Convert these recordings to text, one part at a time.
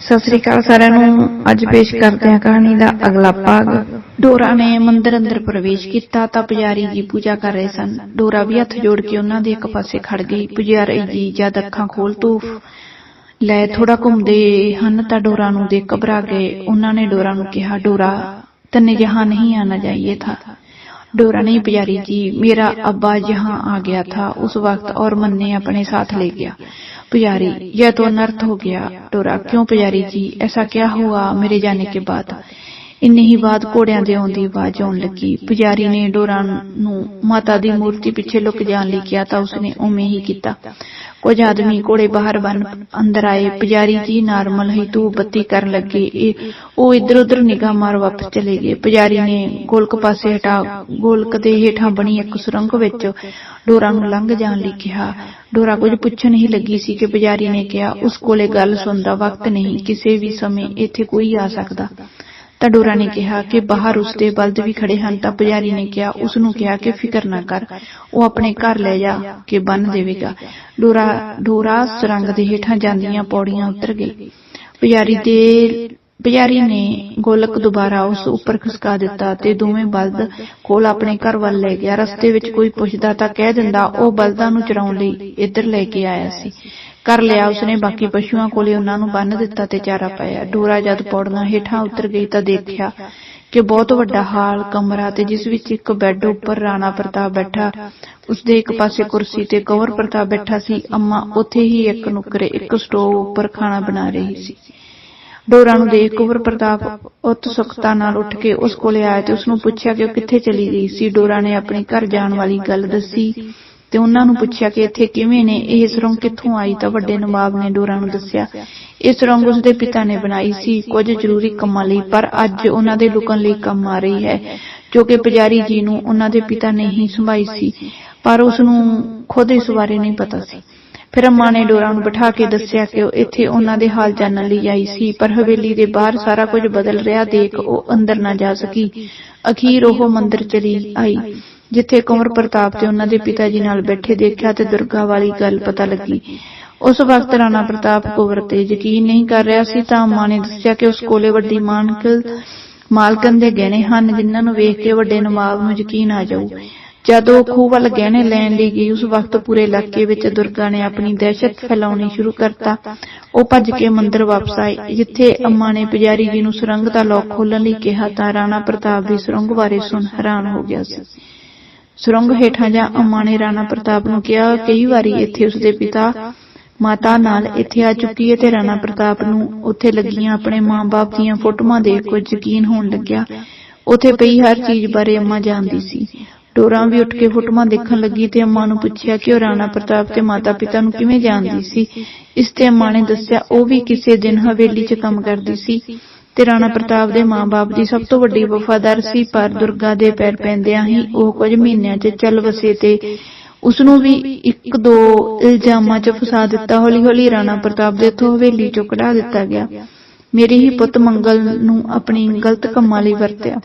ਸਤਿ ਸ੍ਰੀ ਅਕਾਲ ਸਾਰਿਆਂ ਨੂੰ ਅੱਜ ਪੇਸ਼ ਕਰਦੇ ਹਾਂ ਕਹਾਣੀ ਦਾ ਅਗਲਾ ਭਾਗ ਡੋਰਾ ਨੇ ਮੰਦਿਰ ਅੰਦਰ ਪ੍ਰਵੇਸ਼ ਕੀਤਾ ਤਾਂ ਪੁਜਾਰੀ ਜੀ ਪੂਜਾ ਕਰ ਰਹੇ ਸਨ ਡੋਰਾ ਵੀ ਹੱਥ ਜੋੜ ਕੇ ਉਹਨਾਂ ਦੇ ਇੱਕ ਪਾਸੇ ਖੜ ਗਈ ਪੁਜਾਰੀ ਜੀ ਜਦ ਅੱਖਾਂ ਖੋਲ ਤੂੰ ਲੈ ਥੋੜਾ ਘੁੰਮਦੇ ਹਨ ਤਾਂ ਡੋਰਾ ਨੂੰ ਦੇਖ ਘਬਰਾ ਗਏ ਉਹਨਾਂ ਨੇ ਡੋਰਾ ਨੂੰ ਕਿਹਾ ਡੋਰਾ ਤੰਨੇ ਜਹਾਂ ਨਹੀਂ ਆਣਾ ਚਾਹੀਏ ਥਾ डोरा नहीं पुजारी जी मेरा अब्बा जहाँ आ गया था उस वक्त और मन ने अपने साथ ले गया पुजारी यह तो अनर्थ हो गया डोरा क्यों पुजारी जी ऐसा क्या हुआ मेरे जाने के बाद ਇੰਨੇ ਹੀ ਬਾਅਦ ਘੋੜਿਆਂ ਦੇ ਆਉਣ ਦੀ ਆਵਾਜ਼ ਆਉਣ ਲੱਗੀ। ਪੁਜਾਰੀ ਨੇ ਡੋਰਾ ਨੂੰ ਮਾਤਾ ਦੀ ਮੂਰਤੀ ਪਿੱਛੇ ਲੁਕ ਜਾਣ ਲਈ ਕਿਹਾ ਤਾਂ ਉਸਨੇ ਉਵੇਂ ਹੀ ਕੀਤਾ। ਕੁਝ ਆਦਮੀ ਘੋੜੇ ਬਾਹਰ ਬੰਨ ਅੰਦਰ ਆਏ। ਪੁਜਾਰੀ ਜੀ ਨਾਰਮਲ ਹੀ ਤੂੰ ਬੱਤੀ ਕਰਨ ਲੱਗੇ। ਉਹ ਇੱਧਰ ਉੱਧਰ ਨਿਗਾਹ ਮਾਰ ਵਾਪਸ ਚਲੇ ਗਏ। ਪੁਜਾਰੀ ਨੇ ਗੋਲਕ ਪਾਸੇ ਹਟਾ ਗੋਲਕ ਦੇ ਹੇਠਾਂ ਬਣੀ ਇੱਕ ਸੁਰੰਗ ਵਿੱਚ ਡੋਰਾ ਨੂੰ ਲੰਘ ਜਾਣ ਲਈ ਕਿਹਾ। ਡੋਰਾ ਕੁਝ ਪੁੱਛਣ ਹੀ ਲੱਗੀ ਸੀ ਕਿ ਪੁਜਾਰੀ ਨੇ ਕਿਹਾ, ਉਸ ਕੋਲੇ ਗੱਲ ਸੁਣਦਾ ਵਕਤ ਨਹੀਂ। ਕਿਸੇ ਵੀ ਸਮੇਂ ਇੱਥੇ ਕੋਈ ਆ ਸਕਦਾ। ਤਾਂ ਡੋਰਾ ਨੇ ਕਿਹਾ ਕਿ ਬਾਹਰ ਉਸਦੇ ਬਲਦ ਵੀ ਖੜੇ ਹਨ, ਤਾਂ ਪੁਜਾਰੀ ਨੇ ਕਿਹਾ, ਉਸ ਨੂੰ ਕਿਹਾ ਕਿ ਫਿਕਰ ਨਾ ਕਰ, ਉਹ ਆਪਣੇ ਘਰ ਲੈ ਜਾ, ਕੇ ਬੰਨ ਦੇਵੇਗਾ। ਡੋਰਾ ਡੋਰਾ ਸੁਰੰਗ ਦੇ ਹੇਠਾਂ ਜਾਂਦੀਆਂ ਪੌੜੀਆਂ ਉਤਰ ਗਈ। ਪੁਜਾਰੀ ਦੇ, ਪੁਜਾਰੀ ਨੇ ਗੋਲਕ ਦੁਬਾਰਾ ਉਸ ਉੱਪਰ ਖਿਸਕਾ ਦਿੱਤਾ ਤੇ ਦੋਵੇਂ ਬਲਦ ਕੋਲ ਆਪਣੇ ਘਰ ਵੱਲ ਲੈ ਗਿਆ। ਰਸਤੇ ਵਿੱਚ ਕੋਈ ਪੁੱਛਦਾ ਤਾਂ ਕਹਿ ਦਿੰਦਾ, ਉਹ ਬਲਦਾਂ ਨੂੰ ਚਰਾਉਣ ਲਈ ਇੱਧਰ ਲੈ ਕੇ ਆਇਆ ਸੀ। ਕਰ ਲਿਆ ਉਸਨੇ, ਬਾਕੀ ਪਸ਼ੂਆਂ ਕੋਲੇ ਉਹਨਾਂ ਨੂੰ ਬੰਨ ਦਿੱਤਾ ਤੇ ਚਾਰਾ ਪਾਇਆ। ਡੋਰਾ ਜਦ ਪੌੜੀਆਂ ਹੇਠਾਂ ਉਤਰ ਗਈ ਤਾਂ ਦੇਖਿਆ ਕਿ ਬਹੁਤ ਵੱਡਾ ਹਾਲ ਕਮਰਾ ਤੇ ਜਿਸ ਵਿੱਚ ਇੱਕ ਬੈੱਡ ਉੱਪਰ ਰਾਣਾ ਪ੍ਰਤਾਪ ਬੈਠਾ, ਉਸਦੇ ਇੱਕ ਪਾਸੇ ਕੁਰਸੀ ਤੇ ਕਵਰ ਪ੍ਰਤਾਪ ਬੈਠਾ ਸੀ। ਅੰਮਾ ਉੱਥੇ ਹੀ ਇੱਕ ਨੁਕਰੇ, ਇੱਕ ਸਟੋਵ ਉੱਪਰ ਖਾਣਾ ਬਣਾ ਰਹੀ ਸੀ। ਡੋਰਾ ਨੂੰ ਦੇਖ ਕੁਵਰ ਪ੍ਰਤਾਪ ਉਤਸੁਕਤਾ ਨਾਲ ਉੱਠ ਕੇ ਉਸ ਕੋਲੇ ਆਇਆ ਤੇ ਉਸ ਨੂੰ ਪੁੱਛਿਆ ਕਿ ਉਹ ਕਿੱਥੇ ਚਲੀ ਗਈ ਸੀ। ਡੋਰਾ ਨੇ ਆਪਣੀ ਘਰ ਜਾਣ ਵਾਲੀ ਗੱਲ ਦੱਸੀ ਤੇ ਉਹਨਾਂ ਨੂੰ ਪੁੱਛਿਆ ਕਿ ਇੱਥੇ ਕਿਵੇਂ ਨੇ, ਇਹ ਸੁਰੰਗ ਕਿੱਥੋਂ ਆਈ? ਤਾਂ ਵੱਡੇ ਨਵਾਬ ਨੇ ਡੋਰਾ ਨੂੰ ਦੱਸਿਆ, ਇਹ ਸੁਰੰਗ ਉਸਦੇ ਪਿਤਾ ਨੇ ਬਣਾਈ ਸੀ, ਕੁਝ ਜ਼ਰੂਰੀ ਕੰਮਾਂ ਲਈ, ਪਰ ਅੱਜ ਉਹਨਾਂ ਦੇ ਲੁਕਣ ਲਈ ਕੰਮ ਆ ਰਹੀ ਹੈ, ਜੋ ਕਿ ਪੁਜਾਰੀ ਜੀ ਨੂੰ ਉਹਨਾਂ ਦੇ ਪਿਤਾ ਨੇ ਹੀ ਸੰਭਾਈ ਸੀ, ਪਰ ਉਸ ਨੂੰ ਖੁਦ ਇਸ ਬਾਰੇ ਨਹੀਂ ਪਤਾ ਸੀ। ਫਿਰ ਅੰਮਾ ਨੇ ਡੋਰਾ ਨੂੰ ਬਿਠਾ ਕੇ ਦੱਸਿਆ ਕਿ ਉਹ ਇੱਥੇ ਉਹਨਾਂ ਦੇ ਹਾਲ ਜਾਣਨ ਲਈ ਆਈ ਸੀ, ਪਰ ਹਵੇਲੀ ਦੇ ਬਾਹਰ ਸਾਰਾ ਕੁਝ ਬਦਲ ਰਿਹਾ, ਦੇਖ ਉਹ ਅੰਦਰ ਨਾ ਜਾ ਸਕੀ। ਅਖੀਰ ਉਹ ਮੰਦਰ ਚਲੀ ਆਈ। ਜਿੱਥੇ ਕੁੰਵਰ ਪ੍ਰਤਾਪ ਤੇ ਉਹਨਾਂ ਦੇ ਪਿਤਾ ਜੀ ਨਾਲ ਬੈਠੇ ਦੇਖਿਆ ਤੇ ਦੁਰਗਾ ਵਾਲੀ ਗੱਲ ਪਤਾ ਲੱਗੀ। ਉਸ ਵਕਤ ਰਾਣਾ ਪ੍ਰਤਾਪ ਕੁੰਵਰ ਤੇ ਯਕੀਨ ਨਹੀਂ ਕਰ ਰਿਹਾ ਸੀ ਤਾਂ ਅੰਮਾ ਨੇ ਦੱਸਿਆ ਕਿ ਉਸ ਕੋਲੇ ਵੱਡੀ ਮਾਨਕਲ ਮਾਲਕਨ ਦੇ ਗਹਿਣੇ ਹਨ, ਜਿਨ੍ਹਾਂ ਨੂੰ ਵੇਖ ਕੇ ਵੱਡੇ ਨਵਾਬ ਨੂੰ ਯਕੀਨ ਆ ਜਾਊ। ਜਦ ਉਹ ਖੂਹ ਵੱਲ ਗਹਿਣੇ ਲੈਣ ਲਈ ਗਈ, ਉਸ ਵਕਤ ਪੂਰੇ ਇਲਾਕੇ ਵਿੱਚ ਦੁਰਗਾ ਨੇ ਆਪਣੀ ਦਹਿਸ਼ਤ ਫੈਲਾਉਣੀ ਸ਼ੁਰੂ ਕਰਤਾ। ਉਹ ਭੱਜ ਕੇ ਮੰਦਰ ਵਾਪਸ ਆਈ ਜਿੱਥੇ ਅੰਮਾ ਨੇ ਪੁਜਾਰੀ ਜੀ ਨੂੰ ਸੁਰੰਗ ਦਾ ਲੋਕ ਖੋਲਣ ਲਈ ਕਿਹਾ ਤਾਂ ਰਾਣਾ ਪ੍ਰਤਾਪ ਦੀ ਸੁਰੰਗ ਬਾਰੇ ਸੁਣ ਹੈਰਾਨ ਹੋ ਗਿਆ ਸੀ। ਸੁਰੰਗ ਹੇਠਾਂ ਜਾ ਅੰਮਾ ਨੇ ਰਾਣਾ ਪ੍ਰਤਾਪ ਨੂੰ ਕਿਹਾ, ਕਈ ਵਾਰੀ ਇੱਥੇ ਉਸਦੇ ਪਿਤਾ ਮਾਤਾ ਨਾਲ ਇੱਥੇ ਆ ਚੁੱਕੀ ਹੈ ਤੇ ਰਾਣਾ ਪ੍ਰਤਾਪ ਨੂੰ ਉੱਥੇ ਲੱਗੀਆਂ ਆਪਣੇ ਮਾਂ-ਬਾਪ ਦੀਆਂ ਫੋਟੋਆਂ ਦੇਖ ਕੁਝ ਯਕੀਨ ਹੋਣ ਲੱਗਿਆ। ਉੱਥੇ ਪਈ ਹਰ ਚੀਜ਼ ਬਾਰੇ ਅੰਮਾ ਜਾਣਦੀ ਸੀ। ਡੋਰਾ ਵੀ ਉੱਠ ਕੇ ਫੋਟੋਆਂ ਦੇਖਣ ਲੱਗੀ ਤੇ ਅੰਮਾ ਨੂੰ ਪੁੱਛਿਆ ਕਿ ਉਹ ਰਾਣਾ ਪ੍ਰਤਾਪ ਤੇ ਮਾਤਾ-ਪਿਤਾ ਨੂੰ ਕਿਵੇਂ ਜਾਣਦੀ ਸੀ? ਇਸ ਤੇ ਅੰਮਾ ਨੇ ਦੱਸਿਆ, ਉਹ ਵੀ ਕਿਸੇ ਦਿਨ ਹਵੇਲੀ 'ਚ ਕੰਮ ਕਰਦੀ ਸੀ। ਤੇ ਰਾਣਾ ਪ੍ਰਤਾਪ ਦੇ ਮਾਂ-ਬਾਪ ਦੀ ਸਭ ਤੋਂ ਵੱਡੀ ਵਫਾਦਾਰ ਸੀ, ਪਰ ਦੁਰਗਾ ਦੇ ਪੈਰ ਪੈਂਦਿਆਂ ਹੀ ਉਹ ਕੁਝ ਮਹੀਨਿਆਂ 'ਚ ਚੱਲ ਵਸੇ ਤੇ ਉਸ ਨੂੰ ਵੀ ਇੱਕ ਦੋ ਇਲਜ਼ਾਮਾਂ 'ਚ ਫਸਾ ਦਿੱਤਾ। ਹੌਲੀ-ਹੌਲੀ ਰਾਣਾ ਪ੍ਰਤਾਪ ਦੇ ਤੋਂ ਹਵੇਲੀ 'ਚੋਂ ਕਢਾ ਦਿੱਤਾ ਗਿਆ। ਮੇਰੀ ਹੀ ਪੁੱਤ ਮੰਗਲ ਨੂੰ ਆਪਣੀ ਗਲਤ ਕੰਮਾਂ ਲਈ ਵਰਤਿਆ।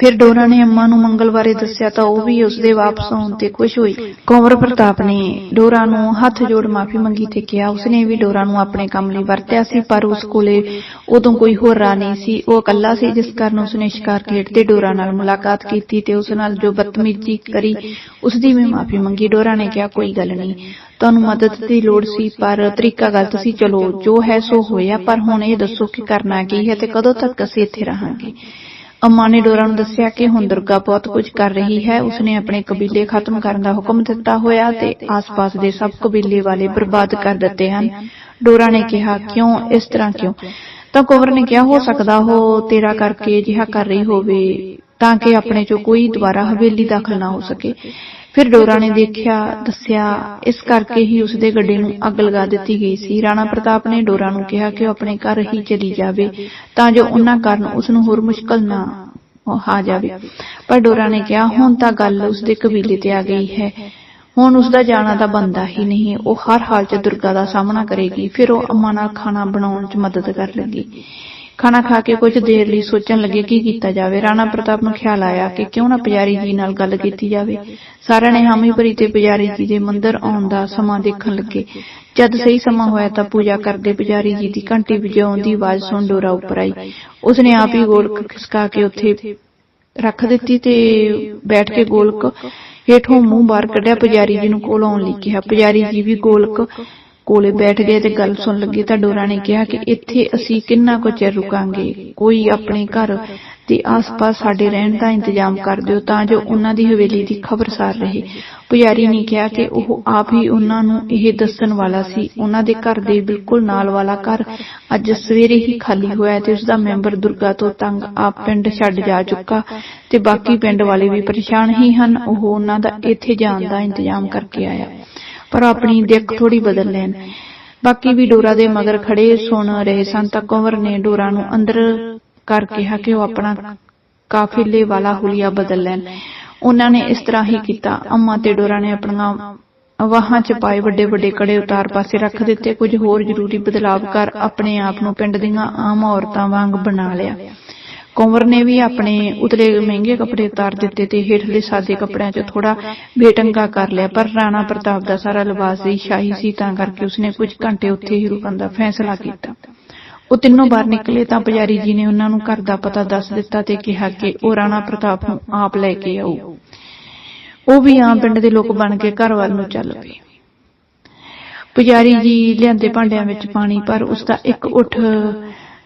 ਫਿਰ ਡੋਰਾ ਨੇ ਅੰਮਾ ਨੂੰ ਮੰਗਲ ਬਾਰੇ ਦੱਸਿਆ ਤਾਂ ਉਹ ਵੀ ਉਸਦੇ ਵਾਪਸ ਆਉਣ ਤੇ ਖੁਸ਼ ਹੋਈ। ਕੰਵਰ ਪ੍ਰਤਾਪ ਨੇ ਡੋਰਾ ਨੂੰ ਹੱਥ ਜੋੜ ਮਾਫੀ ਮੰਗੀ ਤੇ ਕਿਹਾ, ਉਸਨੇ ਵੀ ਡੋਰਾ ਨੂੰ ਆਪਣੇ ਕੰਮ ਲਈ ਵਰਤਿਆ ਸੀ, ਪਰ ਉਸ ਕੋਲੇ ਉਦੋਂ ਕੋਈ ਹੋਰ ਰਾਹ ਨਹੀਂ ਸੀ। ਉਹ ਇਕੱਲਾ ਸੀ, ਜਿਸ ਕਾਰਨ ਉਸਨੇ ਸ਼ਿਕਾਰ ਖੇਡਦੇ ਡੋਰਾ ਨਾਲ ਮੁਲਾਕਾਤ ਕੀਤੀ ਤੇ ਉਸ ਨਾਲ ਜੋ ਬਦਤਮੀਜ਼ੀ ਕਰੀ ਉਸ ਦੀ ਵੀ ਮਾਫੀ ਮੰਗੀ। ਡੋਰਾ ਨੇ ਕਿਹਾ, ਕੋਈ ਗੱਲ ਨਹੀਂ, ਤੁਹਾਨੂੰ ਮਦਦ ਦੀ ਲੋੜ ਸੀ, ਪਰ ਤਰੀਕਾ ਗਲਤ ਸੀ। ਚਲੋ, ਜੋ ਹੈ ਸੋ ਹੋਇਆ, ਪਰ ਹੁਣ ਇਹ ਦੱਸੋ ਕਿ ਕਰਨਾ ਕੀ ਹੈ ਤੇ ਕਦੋਂ ਤੱਕ ਅਸੀਂ ਇੱਥੇ ਰਹਾਂਗੇ? ਅੰਮਾ ਨੇ ਡੋਰਾ ਨੂੰ ਦੱਸਿਆ ਕਿ ਹੁਣ ਦੁਰਗਾ ਬਹੁਤ ਕੁਝ ਕਰ ਰਹੀ ਹੈ। ਉਸਨੇ ਆਪਣੇ ਕਬੀਲੇ ਖਤਮ ਕਰਨ ਦਾ ਹੁਕਮ ਦਿੱਤਾ ਹੋਇਆ ਤੇ ਆਸ-ਪਾਸ ਦੇ ਸਭ ਕਬੀਲੇ ਵਾਲੇ ਬਰਬਾਦ ਕਰ ਦਿੱਤੇ ਹਨ। ਡੋਰਾ ਨੇ ਕਿਹਾ, ਕਿਉਂ? ਇਸ ਤਰ੍ਹਾਂ ਕਿਉਂ? ਤਾਂ ਕੁੰਵਰ ਨੇ ਕਿਹਾ, ਹੋ ਸਕਦਾ ਉਹ ਤੇਰਾ ਕਰਕੇ ਅਜਿਹਾ ਕਰ ਰਹੀ ਹੋਵੇ ਤਾਂ ਕਿ ਆਪਣੇ ਚੋਂ ਕੋਈ ਦੁਬਾਰਾ ਹਵੇਲੀ ਦਾਖਲ ਨਾ ਹੋ ਸਕੇ। ਫਿਰ ਡੋਰਾ ਨੇ ਦੇਖਿਆ, ਦੱਸਿਆ, ਇਸ ਕਰਕੇ ਹੀ ਉਸਦੇ ਗੱਡੇ ਨੂੰ ਅੱਗ ਲਗਾ ਦਿੱਤੀ ਗਈ ਸੀ। ਰਾਣਾ ਪ੍ਰਤਾਪ ਨੇ ਡੋਰਾ ਨੂੰ ਕਿਹਾ ਕਿ ਉਹ ਆਪਣੇ ਘਰ ਹੀ ਚਲੀ ਜਾਵੇ, ਤਾਂ ਜੋ ਉਹਨਾਂ ਕਾਰਨ ਉਸ ਨੂੰ ਹੋਰ ਮੁਸ਼ਕਲ ਨਾ ਆ ਜਾਵੇ। ਪਰ ਡੋਰਾ ਨੇ ਕਿਹਾ, ਹੁਣ ਤਾਂ ਗੱਲ ਉਸਦੇ ਕਬੀਲੇ ਤੇ ਆ ਗਈ ਹੈ। ਹੁਣ ਉਸਦਾ ਜਾਣਾ ਤਾਂ ਬੰਦਾ ਹੀ ਨਹੀਂ ਉਹ ਹਰ ਹਾਲ 'ਚ ਦੁਰਗਾ ਦਾ ਸਾਹਮਣਾ ਕਰੇਗੀ, ਫਿਰ ਉਹ ਅੰਮਾ ਨਾਲ ਖਾਣਾ ਬਣਾਉਣ 'ਚ ਮਦਦ ਕਰ ਲੱਗੀ। ਖਾਣਾ ਖਾ ਕੇ ਕੁਝ ਦੇਰ ਲਈ ਸੋਚਣ ਲੱਗੇ ਕੀ ਕੀਤਾ ਜਾਵੇ। ਰਾਣਾ ਪ੍ਰਤਾਪ ਨੂੰ ਖਿਆਲ ਆਇਆ ਕਿ ਕਿਉਂ ਨਾ ਪੁਜਾਰੀ ਜੀ ਨਾਲ ਗੱਲ ਕੀਤੀ ਜਾਵੇ। ਸਾਰਿਆਂ ਨੇ ਹਾਮੀ ਭਰੀ ਤੇ ਪੁਜਾਰੀ ਜੀ ਦੇ ਮੰਦਰ ਆਉਣ ਦਾ ਸਮਾਂ ਦੇਖਣ ਲੱਗੇ। ਜਦ ਸਹੀ ਸਮਾਂ ਹੋਇਆ ਤਾਂ ਪੂਜਾ ਕਰਦੇ ਪੁਜਾਰੀ ਜੀ ਦੀ ਘੰਟੀ ਵਜਾਉਣ ਦੀ ਆਵਾਜ਼ ਸੁਣ ਡੋਰਾ ਉੱਪਰ ਆਈ। ਉਸਨੇ ਆਪ ਹੀ ਗੋਲਕ ਖਿਸਕਾ ਕੇ ਉੱਥੇ ਰੱਖ ਦਿੱਤੀ ਤੇ ਬੈਠ ਕੇ ਗੋਲਕ ਹੇਠੋਂ ਮੂੰਹ ਬਾਹਰ ਕੱਢਿਆ। ਪੁਜਾਰੀ ਜੀ ਨੂੰ ਕੋਲ ਆਉਣ ਲਈ ਕਿਹਾ। ਪੁਜਾਰੀ ਜੀ ਵੀ ਗੋਲਕ ਕੋਲੇ ਬੈਠ ਗਏ ਤੇ ਗੱਲ ਸੁਣ ਲੱਗੇ। ਤਾਂ ਡੋਰਾ ਨੇ ਕਿਹਾ ਕਿ ਇੱਥੇ ਅਸੀਂ ਕਿੰਨਾ ਕੁ ਚਿਰ ਰੁਕਾਂਗੇ? ਕੋਈ ਆਪਣੇ ਘਰ ਤੇ ਆਸ-ਪਾਸ ਸਾਡੇ ਰਹਿਣ ਦਾ ਇੰਤਜ਼ਾਮ ਕਰ ਦਿਓ ਤਾਂ ਜੋ ਉਹਨਾਂ ਦੀ ਹਵੇਲੀ ਦੀ ਖਬਰਸਾਰ ਰਹੇ। ਪੁਜਾਰੀ ਨੇ ਕਿਹਾ ਕਿ ਉਹ ਆਪ ਹੀ ਉਹਨਾਂ ਨੂੰ ਇਹ ਦੱਸਣ ਵਾਲਾ ਸੀ। ਉਹਨਾਂ ਦੇ ਘਰ ਦੇ ਬਿਲਕੁਲ ਨਾਲ ਵਾਲਾ ਘਰ ਅੱਜ ਸਵੇਰੇ ਹੀ ਖਾਲੀ ਹੋਇਆ ਤੇ ਉਸ ਦਾ ਮੈਂਬਰ ਦੁਰਗਾ ਤੋਂ ਤੰਗ ਆਪ ਪਿੰਡ ਛੱਡ ਜਾ ਚੁੱਕਾ। ਤੇ ਬਾਕੀ ਪਿੰਡ ਵਾਲੇ ਵੀ ਪਰੇਸ਼ਾਨ ਹੀ ਹਨ। ਉਹ ਉਹਨਾਂ ਦਾ ਇੱਥੇ ਜਾਣ ਦਾ ਇੰਤਜ਼ਾਮ ਕਰਕੇ ਆਇਆ। ਪਰ ਆਪਣੀ ਦਿੱਖ ਥੋੜੀ ਬਦਲ ਲੈਣ। ਬਾਕੀ ਵੀ ਡੋਰਾ ਦੇ ਮਗਰ ਖੜੇ ਸੁਣ ਰਹੇ ਸਨ ਤਾਂ ਕੰਵਰ ਨੇ ਡੋਰਾ ਨੂੰ ਅੰਦਰ ਕਰ ਕਿਹਾ ਕਿ ਉਹ ਆਪਣਾ ਕਾਫਿਲੇ ਵਾਲਾ ਹੁਲੀਆ ਬਦਲ ਲੈਣ। ਉਹਨਾਂ ਨੇ ਇਸ ਤਰ੍ਹਾਂ ਹੀ ਕੀਤਾ। ਅੰਮਾ ਤੇ ਡੋਰਾ ਨੇ ਆਪਣੀਆਂ ਵਾਹਾਂ ਚ ਪਾਏ ਵੱਡੇ ਵੱਡੇ ਕੜੇ ਉਤਾਰ ਪਾਸੇ ਰੱਖ ਦਿੱਤੇ। ਕੁਝ ਹੋਰ ਜ਼ਰੂਰੀ ਬਦਲਾਵ ਕਰ ਆਪਣੇ ਆਪ ਨੂੰ ਪਿੰਡ ਦੀਆਂ ਆਮ ਔਰਤਾਂ ਵਾਂਗ ਬਣਾ ਲਿਆ। ਕੰਵਰ ਨੇ ਵੀ ਆਪਣੇ ਉਤਲੇ ਮਹਿੰਗੇ ਕੱਪੜੇ ਉਤਾਰ ਦਿੱਤੇ ਤੇ ਹੇਠਲੇ ਸਾਦੇ ਕੱਪੜਿਆਂ 'ਚ ਥੋੜਾ ਬੇਟੰਗਾ ਕਰ ਲਿਆ, ਪਰ ਰਾਣਾ ਪ੍ਰਤਾਪ ਦਾ ਸਾਰਾ ਲਿਬਾਸ ਦੀ ਸ਼ਾਹੀ ਸੀ, ਤਾਂ ਕਰਕੇ ਉਸਨੇ ਕੁਝ ਘੰਟੇ ਉੱਥੇ ਹੀ ਰੁਕਣ ਦਾ ਫੈਸਲਾ ਕੀਤਾ। ਉਹ ਤਿੰਨੋਂ ਬਾਹਰ ਨਿਕਲੇ ਤਾਂ ਪੁਜਾਰੀ ਜੀ ਨੇ ਉਹਨਾਂ ਨੂੰ ਘਰ ਦਾ ਪਤਾ ਦੱਸ ਦਿੱਤਾ ਤੇ ਕਿਹਾ ਕਿ ਉਹ ਰਾਣਾ ਪ੍ਰਤਾਪ ਨੂੰ ਆਪ ਲੈ ਕੇ ਆਓ। ਉਹ ਵੀ ਆਮ ਪਿੰਡ ਦੇ ਲੋਕ ਬਣ ਕੇ ਘਰ ਵੱਲ ਨੂੰ ਚੱਲ ਪਏ। ਪੁਜਾਰੀ ਜੀ ਲਿਆਂਦੇ ਭਾਂਡਿਆਂ ਵਿੱਚ ਪਾਣੀ, ਪਰ ਉਸ ਦਾ ਇੱਕ ਉੱਠ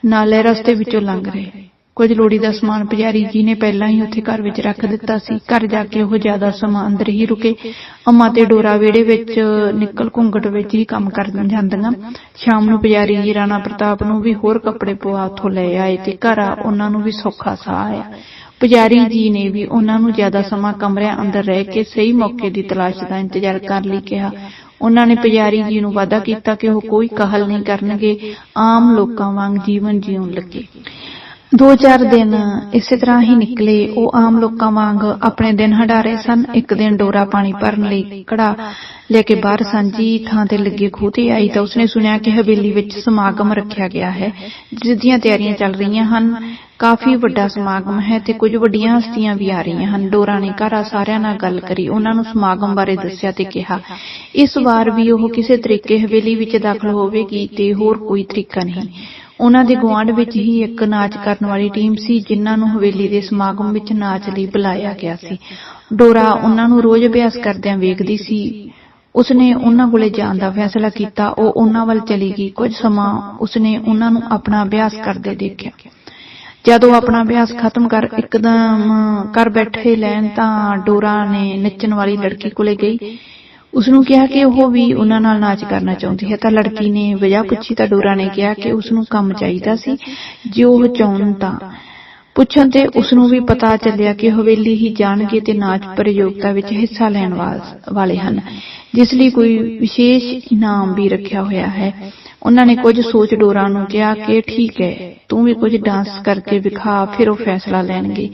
ਨਾਲੇ ਰਸਤੇ ਵਿੱਚੋਂ ਲੰਘ ਰਹੇ। ਕੁਝ ਲੋੜੀ ਦਾ ਸਮਾਨ ਪੁਜਾਰੀ ਜੀ ਨੇ ਪਹਿਲਾਂ ਹੀ ਉੱਥੇ ਘਰ ਵਿੱਚ ਰੱਖ ਦਿੱਤਾ ਸੀ। ਘਰ ਜਾ ਕੇ ਉਹ ਜ਼ਿਆਦਾ ਸਮਾਂ ਅੰਦਰ ਹੀ ਰੁਕੇ। ਅੰਮਾ ਤੇ ਡੋਰਾ ਵਿਹੜੇ ਵਿੱਚ ਨਿਕਲ ਘੁੰਗਟ ਵਿੱਚ ਹੀ ਕੰਮ ਕਰ ਜਾਂਦੀਆਂ। ਸ਼ਾਮ ਨੂੰ ਪੁਜਾਰੀ ਜੀ ਰਾਣਾ ਪ੍ਰਤਾਪ ਨੂੰ ਵੀ ਹੋਰ ਕੱਪੜੇ ਪਵਾ ਉੱਥੋਂ ਲੈ ਆਏ ਤੇ ਘਰ ਆ ਉਹਨਾਂ ਨੂੰ ਵੀ ਸੌਖਾ ਸਾਹ ਆਇਆ। ਪੁਜਾਰੀ ਜੀ ਨੇ ਵੀ ਉਹਨਾਂ ਨੂੰ ਜ਼ਿਆਦਾ ਸਮਾਂ ਕਮਰਿਆਂ ਅੰਦਰ ਰਹਿ ਕੇ ਸਹੀ ਮੌਕੇ ਦੀ ਤਲਾਸ਼ ਦਾ ਇੰਤਜ਼ਾਰ ਕਰਨ ਲਈ ਕਿਹਾ। ਉਹਨਾਂ ਨੇ ਪੁਜਾਰੀ ਜੀ ਨੂੰ ਵਾਅਦਾ ਕੀਤਾ ਕਿ ਉਹ ਕੋਈ ਕਹਲ ਨਹੀਂ ਕਰਨਗੇ। ਆਮ ਲੋਕਾਂ ਵਾਂਗ ਜੀਵਨ ਜੀਉਣ ਲੱਗੇ। ਦੋ ਚਾਰ ਦਿਨ ਇਸੇ ਤਰ੍ਹਾਂ ਹੀ ਨਿਕਲੇ। ਉਹ ਆਮ ਲੋਕਾਂ ਵਾਂਗ ਆਪਣੇ ਦਿਨ ਹੰਡਾਰੇ ਸਨ। ਇੱਕ ਦਿਨ ਡੋਰਾ ਪਾਣੀ ਭਰਨ ਲਈ ਕੜਾ ਲੈ ਕੇ ਬਾਹਰ ਸਾਂਝੀ ਥਾਂ ਤੇ ਲੱਗੇ ਖੂਹ ਤੇ ਆਈ ਤਾਂ ਉਸਨੇ ਸੁਣਿਆ ਕਿ ਹਵੇਲੀ ਵਿੱਚ ਸਮਾਗਮ ਰੱਖਿਆ ਗਿਆ ਹੈ ਜਿਸ ਦੀਆਂ ਤਿਆਰੀਆਂ ਚੱਲ ਰਹੀਆਂ ਹਨ। ਕਾਫੀ ਵੱਡਾ ਸਮਾਗਮ ਹੈ ਤੇ ਕੁਝ ਵੱਡੀਆਂ ਹਸਤੀਆਂ ਵੀ ਆ ਰਹੀਆਂ ਹਨ। ਡੋਰਾ ਨੇ ਘਰ ਸਾਰਿਆਂ ਨਾਲ ਗੱਲ ਕਰੀ। ਉਹਨਾਂ ਨੂੰ ਸਮਾਗਮ ਬਾਰੇ ਦੱਸਿਆ ਤੇ ਕਿਹਾ, ਇਸ ਵਾਰ ਵੀ ਉਹ ਕਿਸੇ ਤਰੀਕੇ ਹਵੇਲੀ ਵਿੱਚ ਦਾਖਲ ਹੋਵੇਗੀ ਤੇ ਹੋਰ ਕੋਈ ਤਰੀਕਾ ਨਹੀਂ। ਉਹਨਾਂ ਦੇ ਗੁਆਂਢ ਵਿੱਚ ਹੀ ਇੱਕ ਨਾਚ ਕਰਨ ਵਾਲੀ ਟੀਮ ਸੀ, ਜਿਨ੍ਹਾਂ ਨੂੰ ਹਵੇਲੀ ਦੇ ਸਮਾਗਮ ਵਿੱਚ ਨਾਚ ਲਈ ਬੁਲਾਇਆ ਗਿਆ ਸੀ। ਡੋਰਾ ਉਹਨਾਂ ਨੂੰ ਰੋਜ਼ ਅਭਿਆਸ ਕਰਦਿਆਂ ਵੇਖਦੀ ਸੀ। ਉਸਨੇ ਉਹਨਾਂ ਕੋਲੇ ਜਾਣ ਦਾ ਫੈਸਲਾ ਕੀਤਾ। ਉਹ ਉਹਨਾਂ ਵੱਲ ਚਲੀ ਗਈ। ਕੁਝ ਸਮਾਂ ਉਸਨੇ ਉਹਨਾਂ ਨੂੰ ਆਪਣਾ ਅਭਿਆਸ ਕਰਦੇ ਦੇਖਿਆ। ਜਦੋਂ ਆਪਣਾ ਅਭਿਆਸ ਖਤਮ ਕਰ ਇੱਕਦਮ ਕਰ ਬੈਠੇ ਲੈਣ ਤਾਂ ਡੋਰਾ ਨੇ ਨੱਚਣ ਵਾਲੀ ਲੜਕੀ ਕੋਲੇ ਗਈ। ਉਸ ਨੂੰ ਕਿਹਾ ਕਿ ਉਹ ਵੀ ਉਹਨਾਂ ਨਾਲ ਨਾਚ ਕਰਨਾ ਚਾਹੁੰਦੀ ਹੈ। ਤਾਂ ਲੜਕੀ ਨੇ ਵਜ੍ਹਾ ਪੁੱਛੀ ਤਾਂ ਡੋਰਾ ਨੇ ਕਿਹਾ ਕਿ ਉਸ ਨੂੰ ਕੰਮ ਚਾਹੀਦਾ ਸੀ, ਜੇ ਉਹ ਚਾਹੁਣ ਤਾਂ। ਪੁੱਛਣ ਤੇ ਉਸ ਨੂੰ ਵੀ ਪਤਾ ਚੱਲਿਆ ਕਿ ਹਵੇਲੀ ਹੀ ਜਾਣਗੇ ਤੇ ਨਾਚ ਪ੍ਰਯੋਗਤਾ ਵਿੱਚ ਹਿੱਸਾ ਲੈਣ ਵਾਲੇ ਹਨ, ਜਿਸ ਲਈ ਕੋਈ ਵਿਸ਼ੇਸ਼ ਇਨਾਮ ਵੀ ਰੱਖਿਆ ਹੋਇਆ ਹੈ। ਉਹਨਾਂ ਨੇ ਕੁਝ ਸੋਚ ਡੋਰਾ ਨੂੰ ਕਿਹਾ ਕਿ ਠੀਕ ਹੈ, ਤੂੰ ਵੀ ਕੁਝ ਡਾਂਸ ਕਰਕੇ ਵਿਖਾ, ਫਿਰ ਉਹ ਫੈਸਲਾ ਲੈਣਗੇ।